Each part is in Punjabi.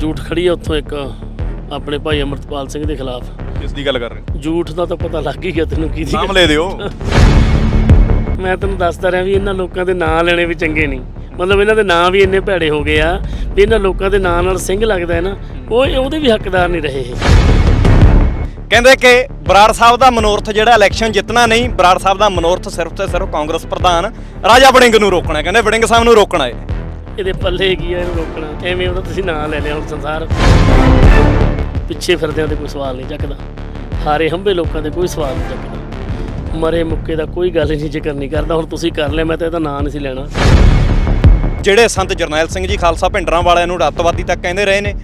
ਝੂਠ ਖੜੀ ਆ ਉੱਥੋਂ ਇੱਕ ਆਪਣੇ ਭਾਈ ਅਮਰਤਪਾਲ ਸਿੰਘ ਦੇ ਖਿਲਾਫ। ਕਿਸ ਦੀ ਗੱਲ ਕਰ ਰਹੇ ਹੋ? ਝੂਠ ਦਾ ਤਾਂ ਪਤਾ ਲੱਗ ਹੀ ਗਿਆ ਤੈਨੂੰ ਕੀ ਨਾਮ ਲੈ ਦਿਓ। ਮੈਂ ਤੈਨੂੰ ਦੱਸਦਾ ਰਿਹਾ ਵੀ ਇਹਨਾਂ ਲੋਕਾਂ ਦੇ ਨਾਂ ਲੈਣੇ ਵੀ ਚੰਗੇ ਨਹੀਂ। ਮਤਲਬ ਇਹਨਾਂ ਦੇ ਨਾਂ ਵੀ ਇੰਨੇ ਭੈੜੇ ਹੋ ਗਏ ਆ ਵੀ ਇਹਨਾਂ ਲੋਕਾਂ ਦੇ ਨਾਂ ਨਾਲ ਸਿੰਘ ਲੱਗਦਾ ਹੈ ਨਾ ਉਹ ਉਹਦੇ ਵੀ ਹੱਕਦਾਰ ਨਹੀਂ ਰਹੇ ਇਹ। ਕਹਿੰਦੇ ਕਿ ਬਰਾੜ ਸਾਹਿਬ ਦਾ ਮਨੋਰਥ ਜਿਹੜਾ ਇਲੈਕਸ਼ਨ ਜਿੱਤਣਾ ਨਹੀਂ ਬਰਾੜ ਸਾਹਿਬ ਦਾ ਮਨੋਰਥ ਸਿਰਫ ਤੇ ਸਿਰਫ ਕਾਂਗਰਸ ਪ੍ਰਧਾਨ ਰਾਜਾ ਵੜਿੰਗ ਨੂੰ ਰੋਕਣਾ ਹੈ। ਕਹਿੰਦੇ ਵੜਿੰਗ ਸਾਹਿਬ ਨੂੰ ਰੋਕਣਾ ਹੈ। ਇਹਦੇ ਪੱਲੇ ਕੀ ਆ ਇਹਨੂੰ ਰੋਕਣਾ? ਐਵੇਂ ਉਹਦਾ ਤੁਸੀਂ ਨਾਂ ਲੈ ਲਿਆ ਹੁਣ ਸੰਸਾਰ। ਪਿੱਛੇ ਫਿਰਦਿਆਂ ਤੇ ਕੋਈ ਸਵਾਲ ਨਹੀਂ ਚੱਕਦਾ। ਹਾਰੇ ਹੰਬੇ ਲੋਕਾਂ ਦੇ ਕੋਈ ਸਵਾਲ ਨਹੀਂ ਚੱਕਦਾ। ਮਰੇ ਮੁੱਕੇ ਦਾ ਕੋਈ ਗੱਲ ਨਹੀਂ ਜ਼ਿਕਰ ਨਹੀਂ ਕਰਦਾ। ਹੁਣ ਤੁਸੀਂ ਕਰ ਲਿਆ, ਮੈਂ ਤਾਂ ਇਹਦਾ ਨਾਂ ਨਹੀਂ ਸੀ ਲੈਣਾ। ਜਿਹੜੇ ਸੰਤ ਜਰਨੈਲ ਸਿੰਘ ਜੀ ਖਾਲਸਾ ਭਿੰਡਰਾਂ ਵਾਲਿਆਂ ਨੂੰ ਰੱਤਵਾਦੀ ਤੱਕ ਕਹਿੰਦੇ ਰਹੇ ਨੇ,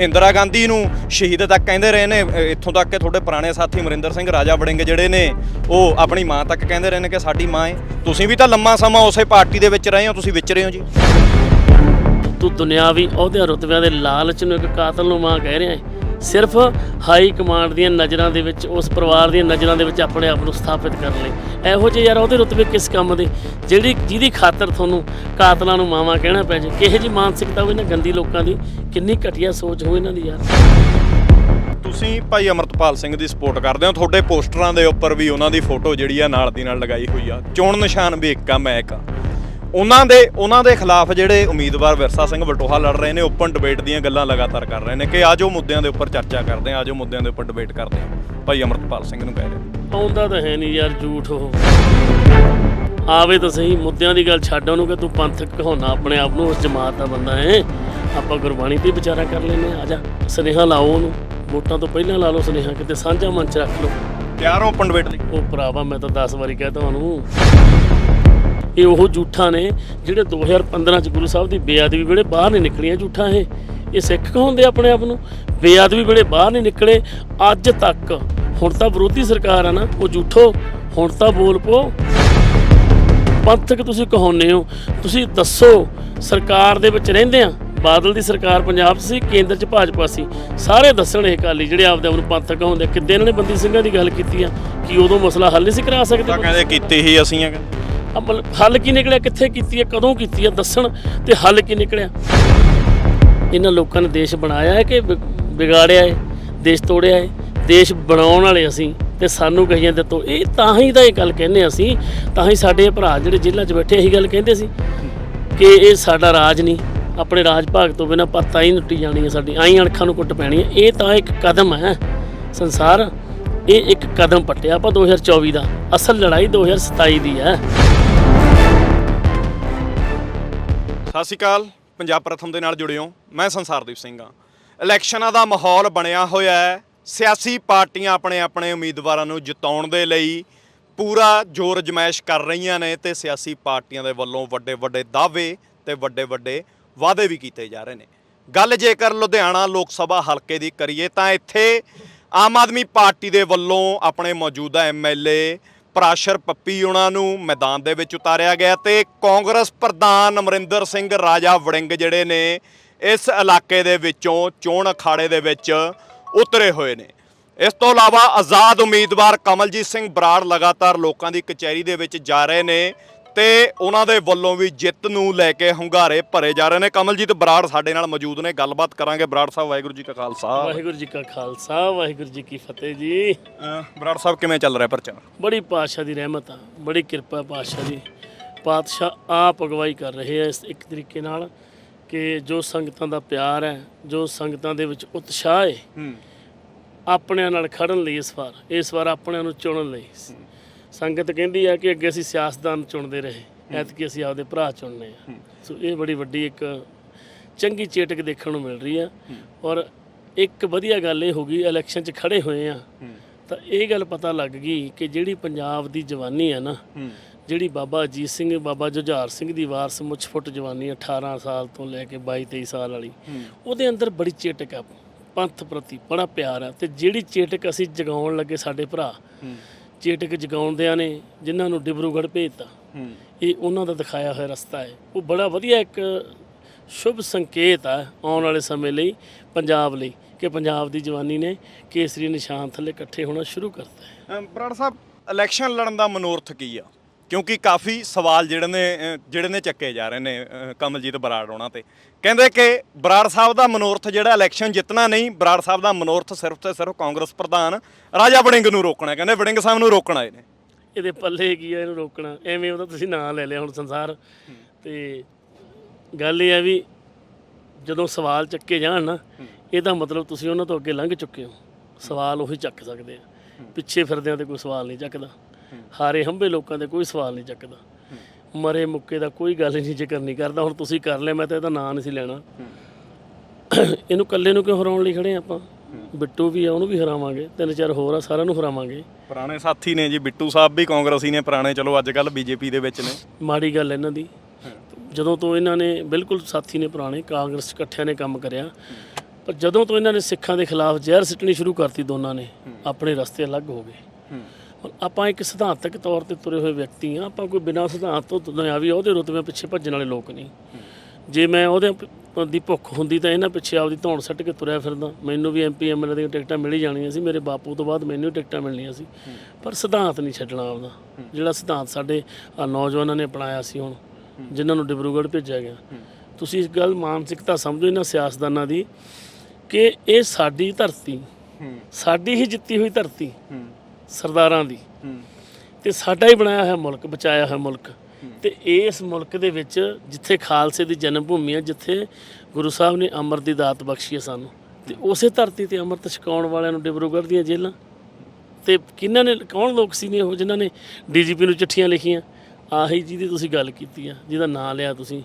ਇੰਦਰਾ ਗਾਂਧੀ ਨੂੰ ਸ਼ਹੀਦ ਤੱਕ ਕਹਿੰਦੇ ਰਹੇ ਨੇ ਇੱਥੋਂ ਤੱਕ ਕਿ ਤੁਹਾਡੇ ਪੁਰਾਣੇ ਸਾਥੀ ਅਮਰਿੰਦਰ ਸਿੰਘ, ਰਾਜਾ ਵੜਿੰਗ ਜਿਹੜੇ ਨੇ, ਉਹ ਆਪਣੀ ਮਾਂ ਤੱਕ ਕਹਿੰਦੇ ਰਹੇ ਨੇ ਕਿ ਸਾਡੀ ਮਾਂ ਹੈ ਤੁਸੀਂ ਵੀ ਤਾਂ ਲੰਮਾ ਸਮਾਂ ਉਸੇ ਪਾਰਟੀ ਦੇ ਵਿੱਚ ਰਹੇ ਹੋ, ਤੁਸੀਂ ਵਿਚ ਰਹੇ ਹੋ ਜੀ। ਤੂੰ ਦੁਨਿਆਵੀ ਅਹੁਦਿਆਂ ਰੁਤਬਿਆਂ ਦੇ ਲਾਲਚ ਨੂੰ ਇੱਕ ਕਾਤਲ ਨੂੰ ਮਾਂ ਕਹਿ ਰਿਹਾ ਹੈ। ਸਿਰਫ ਹਾਈ ਕਮਾਂਡ ਦੀਆਂ ਨਜ਼ਰਾਂ ਦੇ ਵਿੱਚ, ਉਸ ਪਰਿਵਾਰ ਦੀਆਂ ਨਜ਼ਰਾਂ ਦੇ ਵਿੱਚ ਆਪਣੇ ਆਪ ਨੂੰ ਸਥਾਪਿਤ ਕਰਨ ਲਈ। ਇਹੋ ਜਿਹੇ ਯਾਰ ਉਹਦੇ ਰੁਤਬੇ ਕਿਸ ਕੰਮ ਦੇ? ਜਿਹੜੀ ਜਿਹਦੀ ਖਾਤਰ ਤੁਹਾਨੂੰ ਕਾਤਲਾਂ ਨੂੰ ਮਾਵਾ ਕਹਿਣਾ ਪੈ ਜੇ ਕਿਹੋ ਜੀ ਮਾਨਸਿਕਤਾ ਹੋਵੇ ਇਹਨਾਂ ਗੰਦੀ ਲੋਕਾਂ ਦੀ? ਕਿੰਨੀ ਘਟੀਆ ਸੋਚ ਹੋਵੇ ਇਹਨਾਂ ਦੀ ਯਾਰ। ਤੁਸੀਂ ਭਾਈ ਅਮਰਤਪਾਲ ਸਿੰਘ ਦੀ ਸਪੋਰਟ ਕਰਦੇ ਹੋ। ਤੁਹਾਡੇ ਪੋਸਟਰਾਂ ਦੇ ਉੱਪਰ ਵੀ ਉਹਨਾਂ ਦੀ ਫੋਟੋ ਜਿਹੜੀ ਆ ਨਾਲ ਦੀ ਨਾਲ ਲਗਾਈ ਹੋਈ ਆ। ਚੋਣ ਨਿਸ਼ਾਨ ਵੀ ਇੱਕ ਆ, ਮੈਂ ਇੱਕ ਉਹਨਾਂ ਦੇ ਉਹਨਾਂ ਦੇ ਖਿਲਾਫ ਜਿਹੜੇ ਉਮੀਦਵਾਰ ਵਿਰਸਾ ਸਿੰਘ ਵਟੋਹਾ ਲੜ ਰਹੇ ਨੇ ਓਪਨ ਡਿਬੇਟ ਦੀਆਂ ਗੱਲਾਂ ਲਗਾਤਾਰ ਕਰ ਰਹੇ ਨੇ ਕਿ ਆਜੋ ਮੁੱਦਿਆਂ ਦੇ ਉੱਪਰ ਚਰਚਾ ਕਰਦੇ ਆ ਆਜੋ ਮੁੱਦਿਆਂ ਦੇ ਉੱਪਰ ਡਿਬੇਟ ਕਰਦੇ ਆ। ਭਾਈ ਅਮਰਤਪਾਲ ਸਿੰਘ ਨੂੰ ਕਹਿ ਰਹੇ ਆਉਂਦਾ ਤਾਂ ਹੈ ਨਹੀਂ ਯਾਰ ਝੂਠ ਉਹ। ਆਵੇ ਤਾਂ ਸਹੀ ਮੁੱਦਿਆਂ ਦੀ ਗੱਲ ਛੱਡ ਉਹਨੂੰ ਕਿ ਤੂੰ ਪੰਥਕ ਕਹਾਉਣਾ ਆਪਣੇ ਆਪ ਨੂੰ ਉਸ ਜਮਾਤ ਦਾ ਬੰਦਾ ਹੈ। ਆਪਾਂ ਗੁਰਬਾਣੀ ਤੇ ਵਿਚਾਰਾ ਕਰ ਲੈਨੇ ਆ ਜਾ ਸੁਨੇਹਾ ਲਾਓ ਉਹਨੂੰ। ਵੋਟਾਂ ਤੋਂ ਪਹਿਲਾਂ ਲਾ ਲਓ ਸੁਨੇਹਾ ਕਿਤੇ ਸਾਂਝਾ ਮੰਚ ਰੱਖ ਲਓ। ਤਿਆਰ ਹੋ ਓਪਨ ਡਿਬੇਟ ਲਈ। ਉਹ ਭਰਾਵਾ ਮੈਂ ਤਾਂ 10 ਵਾਰੀ ਕਹਿ ਤੁਹਾਨੂੰ ਇਹ ਉਹ ਝੂਠਾਂ ਨੇ ਜਿਹੜੇ 2015 ਚ ਗੁਰੂ ਸਾਹਿਬ ਦੀ ਬੇਅਦਬੀ ਵੇਲੇ ਬਾਹਰ ਨਹੀਂ ਨਿਕਲੀਆਂ ਝੂਠਾਂ ਇਹ। ਇਹ ਸਿੱਖ ਕਹਾਉਂਦੇ ਆਪਣੇ ਆਪ ਨੂੰ? ਬੇਅਦਬੀ ਵੇਲੇ ਬਾਹਰ ਨਹੀਂ ਨਿਕਲੇ। ਅੱਜ ਤੱਕ ਹੁਣ ਤਾਂ ਵਿਰੋਧੀ ਸਰਕਾਰ ਆ ਨਾ, ਉਹ ਝੂਠੋ ਹੁਣ ਤਾਂ ਬੋਲ ਪੋ। ਪੰਥਕ ਤੁਸੀਂ ਕਹਾਉਂਦੇ ਹੋ, ਤੁਸੀਂ ਦੱਸੋ, ਸਰਕਾਰ ਦੇ ਵਿੱਚ ਰਹਿੰਦੇ ਆ? ਬਾਦਲ ਦੀ ਸਰਕਾਰ ਪੰਜਾਬ 'ਚ ਸੀ, ਕੇਂਦਰ 'ਚ ਭਾਜਪਾ ਸੀ। ਸਾਰੇ ਦੱਸਣ ਇਹ ਕਾਲੀ ਜਿਹੜੇ ਆਪਦੇ ਆਪ ਨੂੰ ਪੰਥਕ ਕਹਾਉਂਦੇ ਆ। ਕਿੱਦਾਂ ਇਹਨਾਂ ਨੇ ਬੰਦੀ ਸਿੰਘਾਂ ਦੀ ਗੱਲ ਕੀਤੀ ਆ? ਕਿ ਉਦੋਂ ਮਸਲਾ ਹੱਲ ਨਹੀਂ ਸੀ ਕਰਾ ਸਕਦੇ? ਤਾਂ ਕਹਿੰਦੇ ਕੀਤੀ ਹੀ ਅਸੀਂ ਆ। ਅਮਲ ਹੱਲ ਕੀ ਨਿਕਲਿਆ, ਕਿੱਥੇ ਕੀਤੀ ਹੈ, ਕਦੋਂ ਕੀਤੀ ਹੈ, ਦੱਸਣ ਤੇ ਹੱਲ ਕੀ ਨਿਕਲਿਆ। ਇਹਨਾਂ ਲੋਕਾਂ ਨੇ ਦੇਸ਼ ਬਣਾਇਆ ਹੈ ਕਿ ਵਿ- ਵਿਗਾੜਿਆ ਹੈ, ਦੇਸ਼ ਤੋੜਿਆ ਹੈ, ਦੇਸ਼ ਬਣਾਉਣ ਵਾਲੇ ਅਸੀਂ ਤੇ ਸਾਨੂੰ ਕਹੀਆਂ ਜਾਂਦੇ ਤੋ ਇਹ ਤਾਂ ਹੀ ਤਾਂ ਇਹ ਗੱਲ ਕਹਿੰਦੇ ਅਸੀਂ, ਤਾਂ ਹੀ ਸਾਡੇ ਭਰਾ ਜਿਹੜੇ ਜੇਲ੍ਹਾਂ 'ਚ ਬੈਠੇ, ਇਹੀ ਗੱਲ ਕਹਿੰਦੇ ਸੀ ਕਿ ਇਹ ਸਾਡਾ ਰਾਜ ਨਹੀਂ, ਆਪਣੇ ਰਾਜ ਭਾਗ ਤੋਂ ਬਿਨਾਂ ਪੱਤਾ ਹੀ ਨੁੱਟੀ ਜਾਣੀ ਹੈ ਸਾਡੀ ਆਈ ਅਣਖਾਂ ਨੂੰ ਕੁੱਟ ਪੈਣੀ ਹੈ ਇਹ ਤਾਂ ਇੱਕ ਕਦਮ ਹੈ ਸੰਸਾਰ ਇਹ ਇੱਕ ਕਦਮ ਪੱਟਿਆ ਆਪਾਂ 2024 ਦਾ। ਅਸਲ ਲੜਾਈ 2027 ਦੀ ਹੈ। ਸਤਿ ਸ਼੍ਰੀ ਅਕਾਲ, ਪੰਜਾਬ ਪ੍ਰਥਮ ਦੇ ਨਾਲ ਜੁੜਿਓ। ਮੈਂ ਸੰਸਾਰਦੀਪ ਸਿੰਘ ਹਾਂ। ਇਲੈਕਸ਼ਨਾਂ ਦਾ ਮਾਹੌਲ ਬਣਿਆ ਹੋਇਆ ਹੈ। ਸਿਆਸੀ ਪਾਰਟੀਆਂ ਆਪਣੇ ਆਪਣੇ ਉਮੀਦਵਾਰਾਂ ਨੂੰ ਜਿਤਾਉਣ ਦੇ ਲਈ ਪੂਰਾ ਜ਼ੋਰ ਜਮਾਇਸ਼ ਕਰ ਰਹੀਆਂ ਨੇ ਤੇ ਸਿਆਸੀ ਪਾਰਟੀਆਂ ਦੇ ਵੱਲੋਂ ਵੱਡੇ ਵੱਡੇ ਦਾਅਵੇ ਤੇ ਵੱਡੇ ਵੱਡੇ ਵਾਅਦੇ ਵੀ ਕੀਤੇ ਜਾ ਰਹੇ ਨੇ। ਗੱਲ ਜੇਕਰ ਲੁਧਿਆਣਾ ਲੋਕ ਸਭਾ ਹਲਕੇ ਦੀ ਕਰੀਏ ਤਾਂ ਇੱਥੇ ਆਮ ਆਦਮੀ ਪਾਰਟੀ ਦੇ ਵੱਲੋਂ ਆਪਣੇ ਮੌਜੂਦਾ ਐਮਐਲਏ ਪ੍ਰਾਸ਼ਰ ਪੱਪੀ ਉਹਨਾਂ ਨੂੰ ਮੈਦਾਨ ਦੇ ਵਿੱਚ ਉਤਾਰਿਆ ਗਿਆ ਤੇ ਕਾਂਗਰਸ ਪ੍ਰਧਾਨ ਅਮਰਿੰਦਰ ਸਿੰਘ ਰਾਜਾ ਵੜਿੰਗ ਜਿਹੜੇ ਨੇ ਇਸ ਇਲਾਕੇ ਦੇ ਵਿੱਚੋਂ ਚੋਣ ਅਖਾੜੇ ਦੇ ਵਿੱਚ ਉਤਰੇ ਹੋਏ ਨੇ। ਇਸ ਤੋਂ ਇਲਾਵਾ ਆਜ਼ਾਦ ਉਮੀਦਵਾਰ ਕਮਲਜੀਤ ਸਿੰਘ ਬਰਾੜ ਲਗਾਤਾਰ ਲੋਕਾਂ ਦੀ ਕਚਹਿਰੀ ਦੇ ਵਿੱਚ ਜਾ ਰਹੇ ਨੇ। ਤੇ ਉਹਨਾਂ ਦੇ ਵੱਲੋਂ ਵੀ ਜਿੱਤ ਨੂੰ ਲੈ ਕੇ ਹੁੰਗਾਰੇ ਭਰੇ ਜਾ ਰਹੇ ਨੇ। ਕਮਲਜੀਤ ਬਰਾੜ ਸਾਡੇ ਨਾਲ ਮੌਜੂਦ ਨੇ। ਗੱਲਬਾਤ ਕਰਾਂਗੇ। ਬਰਾੜ ਸਾਹਿਬ ਵਾਹਿਗੁਰੂ ਜੀ ਕਾ ਖਾਲਸਾ। ਵਾਹਿਗੁਰੂ ਜੀ ਕਾ ਖਾਲਸਾ ਵਾਹਿਗੁਰੂ ਜੀ ਕੀ ਫਤਿਹ ਜੀ। ਅਹ ਬਰਾੜ ਸਾਹਿਬ ਕਿਵੇਂ ਚੱਲ ਰਿਹਾ ਪ੍ਰਚਾਰ? ਬੜੀ ਪਾਤਸ਼ਾਹ ਦੀ ਰਹਿਮਤ ਆ ਬੜੀ ਕਿਰਪਾ ਪਾਤਸ਼ਾਹ ਦੀ। ਪਾਤਸ਼ਾਹ ਆਪ ਅਗਵਾਈ ਕਰ ਰਹੇ ਆ ਇਸ ਇੱਕ ਤਰੀਕੇ ਨਾਲ ਕਿ ਜੋ ਸੰਗਤਾਂ ਦਾ ਪਿਆਰ ਹੈ ਜੋ ਸੰਗਤਾਂ ਦੇ ਵਿੱਚ ਉਤਸ਼ਾਹ ਹੈ ਹੂੰ। ਆਪਣਿਆਂ ਨਾਲ ਖੜਨ ਲਈ ਇਸ ਵਾਰ ਇਸ ਵਾਰ ਆਪਣਿਆਂ ਨੂੰ ਚੁਣਨ ਲਈ। ਸੰਗਤ ਕਹਿੰਦੀ ਆ ਕਿ ਅੱਗੇ ਅਸੀਂ ਸਿਆਸਤਦਾਨ ਚੁਣਦੇ ਰਹੇ ਐਤਕੀ ਅਸੀਂ ਆਪਦੇ ਭਰਾ ਚੁਣਨੇ ਆ। ਸੋ ਇਹ ਬੜੀ ਵੱਡੀ ਇੱਕ ਚੰਗੀ ਚੇਟਕ ਦੇਖਣ ਨੂੰ ਮਿਲ ਰਹੀ ਆ। ਔਰ ਇੱਕ ਵਧੀਆ ਗੱਲ ਇਹ ਹੋ ਗਈ ਇਲੈਕਸ਼ਨ 'ਚ ਖੜੇ ਹੋਏ ਆ। ਤਾਂ ਇਹ ਗੱਲ ਪਤਾ ਲੱਗ ਗਈ ਕਿ ਜਿਹੜੀ ਪੰਜਾਬ ਦੀ ਜਵਾਨੀ ਆ ਨਾ ਜਿਹੜੀ ਬਾਬਾ ਅਜੀਤ ਸਿੰਘ ਬਾਬਾ ਜੁਝਾਰ ਸਿੰਘ ਦੀ ਵਾਰਸ ਮੁੱਛ ਫੁੱਟ ਜਵਾਨੀ 18 ਸਾਲ ਤੋਂ ਲੈ ਕੇ 22 23 ਸਾਲ ਵਾਲੀ ਉਹਦੇ ਅੰਦਰ ਬੜੀ ਚੇਟਕ ਆ ਪੰਥ ਪ੍ਰਤੀ ਬੜਾ ਪਿਆਰ ਆ। ਤੇ ਜਿਹੜੀ ਚੇਟਕ ਅਸੀਂ ਜਗਾਉਣ ਲੱਗੇ ਸਾਡੇ ਭਰਾ ਚੇਟਕ ਜਗਾਉਂਦਿਆਂ ਨੇ ਜਿਨ੍ਹਾਂ ਨੂੰ ਡਿਬਰੂਗੜ੍ਹ ਭੇਜਤਾ। ਇਹ ਉਹਨਾਂ ਦਾ ਦਿਖਾਇਆ ਹੋਇਆ ਰਸਤਾ ਹੈ। ਉਹ ਬੜਾ ਵਧੀਆ ਇੱਕ ਸ਼ੁਭ ਸੰਕੇਤ ਆ ਆਉਣ ਵਾਲੇ ਸਮੇਂ ਲਈ ਪੰਜਾਬ ਲਈ ਕਿ ਪੰਜਾਬ ਦੀ ਜਵਾਨੀ ਨੇ ਕੇਸਰੀ ਨਿਸ਼ਾਨ ਥੱਲੇ ਇਕੱਠੇ ਹੋਣਾ ਸ਼ੁਰੂ ਕਰਤਾ ਹੈ। ਬਰਾੜ ਸਾਹਿਬ ਇਲੈਕਸ਼ਨ ਲੜਨ ਦਾ ਮਨੋਰਥ ਕੀ ਆ? ਕਿਉਂਕਿ ਕਾਫੀ ਸਵਾਲ ਜਿਹੜੇ ਨੇ ਜਿਹੜੇ ਨੇ ਚੱਕੇ ਜਾ ਰਹੇ ਨੇ ਕਮਲਜੀਤ ਬਰਾੜ ਉਹਨਾਂ ਤੇ। ਕਹਿੰਦੇ ਕਿ ਬਰਾੜ ਸਾਹਿਬ ਦਾ ਮਨੋਰਥ ਜਿਹੜਾ ਇਲੈਕਸ਼ਨ ਜਿੱਤਣਾ ਨਹੀਂ, ਬਰਾੜ ਸਾਹਿਬ ਦਾ ਮਨੋਰਥ ਸਿਰਫ ਤੇ ਸਿਰਫ ਕਾਂਗਰਸ ਪ੍ਰਧਾਨ ਰਾਜਾ ਵੜਿੰਗ ਨੂੰ ਰੋਕਣਾ ਕਹਿੰਦੇ ਵੜਿੰਗ ਸਾਹਿਬ ਨੂੰ ਰੋਕਣਾ ਇਹਨੇ। ਇਹਦੇ ਪੱਲੇ ਕੀ ਆ ਇਹਨੂੰ ਰੋਕਣਾ? ਐਵੇਂ ਉਹਦਾ ਤੁਸੀਂ ਨਾਂ ਲੈ ਲਿਆ ਹੁਣ ਸੰਸਾਰ। ਤੇ ਗੱਲ ਇਹ ਹੈ ਵੀ ਜਦੋਂ ਸਵਾਲ ਚੱਕੇ ਜਾਣ ਨਾ, ਇਹਦਾ ਮਤਲਬ ਤੁਸੀਂ ਉਹਨਾਂ ਤੋਂ ਅੱਗੇ ਲੰਘ ਚੁੱਕੇ ਹੋ। ਸਵਾਲ ਉਹੀ ਚੱਕ ਸਕਦੇ ਆ। ਪਿੱਛੇ ਫਿਰਦਿਆਂ ਤੇ ਕੋਈ ਸਵਾਲ ਨਹੀਂ ਚੱਕਦਾ। ਹਾਰੇ ਹੰਬੇ ਲੋਕਾਂ ਦੇ ਕੋਈ ਸਵਾਲ ਨਹੀਂ ਚੱਕਦਾ। ਮਰੇ ਮੁੱਕੇ ਦਾ ਕੋਈ ਗੱਲ ਨਹੀਂ ਜ਼ਿਕਰ ਨਹੀਂ ਕਰਦਾ। ਹੁਣ ਤੁਸੀਂ ਕਰ ਲਿਆ ਮੈਂ ਤਾਂ ਇਹਦਾ ਨਾਂ ਨਹੀਂ ਸੀ ਲੈਣਾ। ਇਹਨੂੰ ਇਕੱਲੇ ਨੂੰ ਕਿਉਂ ਹਰਾਉਣ ਲਈ ਖੜੇ ਆਪਾਂ? ਬਿੱਟੂ ਵੀ ਆ ਉਹਨੂੰ ਵੀ ਹਰਾਵਾਂਗੇ। ਤਿੰਨ ਚਾਰ ਹੋਰ ਆ ਸਾਰਿਆਂ ਨੂੰ ਹਰਾਵਾਂਗੇ। ਪੁਰਾਣੇ ਸਾਥੀ ਨੇ ਜੀ ਬਿੱਟੂ ਸਾਹਿਬ ਵੀ ਕਾਂਗਰਸੀ ਨੇ ਪੁਰਾਣੇ ਚਲੋ ਅੱਜ ਕੱਲ ਬੀਜੇਪੀ ਦੇ ਵਿੱਚ ਨੇ। ਮਾੜੀ ਗੱਲ ਇਹਨਾਂ ਦੀ। ਜਦੋਂ ਤੋਂ ਇਹਨਾਂ ਨੇ ਬਿਲਕੁਲ ਸਾਥੀ ਨੇ ਪੁਰਾਣੇ ਕਾਂਗਰਸ ਇਕੱਠਿਆਂ ਨੇ ਕੰਮ ਕਰਿਆ। ਪਰ ਜਦੋਂ ਤੋਂ ਇਹਨਾਂ ਨੇ ਸਿੱਖਾਂ ਦੇ ਖਿਲਾਫ ਜ਼ਹਿਰ ਸਿੱਟਣੀ ਸ਼ੁਰੂ ਕਰਤੀ ਦੋਨਾਂ ਨੇ ਆਪਣੇ ਰਸਤੇ ਅਲੱਗ ਹੋ ਗਏ। ਆਪਾਂ ਇੱਕ ਸਿਧਾਂਤਕ ਤੌਰ ਤੇ ਤੁਰੇ ਹੋਏ ਵਿਅਕਤੀ ਆ ਆਪਾਂ ਕੋਈ ਬਿਨਾਂ ਸਿਧਾਂਤ ਤੋਂ ਦੁਨਿਆਵੀ ਉਹਦੇ ਰੁਤਬੇ ਪਿੱਛੇ ਭੱਜਣ ਵਾਲੇ ਲੋਕ ਨਹੀਂ। ਜੇ ਮੈਂ ਉਹਦੇ ਦੀ ਭੁੱਖ ਹੁੰਦੀ ਤਾਂ ਇਹਨਾਂ ਪਿੱਛੇ ਆਪਦੀ ਧੌਣ ਸੱਟ ਕੇ ਤੁਰਿਆ ਫਿਰਦਾ। ਮੈਨੂੰ ਵੀ ਐਮਪੀ ਐਮਐਲਏ ਦੀਆਂ ਟਿਕਟਾਂ ਮਿਲ ਹੀ ਜਾਣੀਆਂ ਸੀ, ਮੇਰੇ ਬਾਪੂ ਤੋਂ ਬਾਅਦ ਮੈਨੂੰ ਟਿਕਟਾਂ ਮਿਲਣੀਆਂ ਸੀ। ਪਰ ਸਿਧਾਂਤ ਨਹੀਂ ਛੱਡਣਾ ਆਪਦਾ। ਜਿਹੜਾ ਸਿਧਾਂਤ ਸਾਡੇ ਨੌਜਵਾਨਾਂ ਨੇ ਅਪਣਾਇਆ ਸੀ ਹੁਣ, ਜਿਨ੍ਹਾਂ ਨੂੰ ਡਿਬਰੂਗੜ੍ਹ ਭੇਜਿਆ ਗਿਆ। ਤੁਸੀਂ ਇਸ ਗੱਲ ਮਾਨਸਿਕਤਾ ਸਮਝੋ ਇਹਨਾਂ ਸਿਆਸਤਦਾਨਾਂ ਦੀ ਕਿ ਇਹ ਸਾਡੀ ਧਰਤੀ, ਸਾਡੀ ਹੀ ਜਿੱਤੀ ਹੋਈ ਧਰਤੀ। ਸਰਦਾਰਾਂ ਦੀ। ਤੇ ਸਾਡਾ ਹੀ ਬਣਾਇਆ ਹੋਇਆ ਮੁਲਕ ਬਚਾਇਆ ਹੋਇਆ ਮੁਲਕ। ਤੇ ਇਸ ਮੁਲਕ ਦੇ ਵਿੱਚ ਜਿੱਥੇ ਖਾਲਸੇ ਦੀ ਜਨਮ ਭੂਮੀ ਹੈ ਜਿੱਥੇ ਗੁਰੂ ਸਾਹਿਬ ਨੇ ਅੰਮ੍ਰਿਤ ਦੀ ਦਾਤ ਬਖਸ਼ੀ ਹੈ ਸਾਨੂੰ ਤੇ ਉਸੇ ਧਰਤੀ ਤੇ ਅੰਮ੍ਰਿਤ ਛਕਾਉਣ ਵਾਲਿਆਂ ਨੂੰ ਡਿਬਰੂਗੜ੍ਹ ਦੀਆਂ ਜੇਲ੍ਹਾਂ। ਤੇ ਕਿਹਨਾਂ ਨੇ ਕੌਣ ਲੋਕ ਸੀ ਨੇ ਉਹ ਜਿਨ੍ਹਾਂ ਨੇ ਡੀਜੀਪੀ ਨੂੰ ਚਿੱਠੀਆਂ ਲਿਖੀਆਂ? ਆਹੀ ਜਿਹਦੀ ਤੁਸੀਂ ਗੱਲ ਕੀਤੀ ਆ ਜਿਹਦਾ ਨਾਂ ਲਿਆ ਤੁਸੀਂ।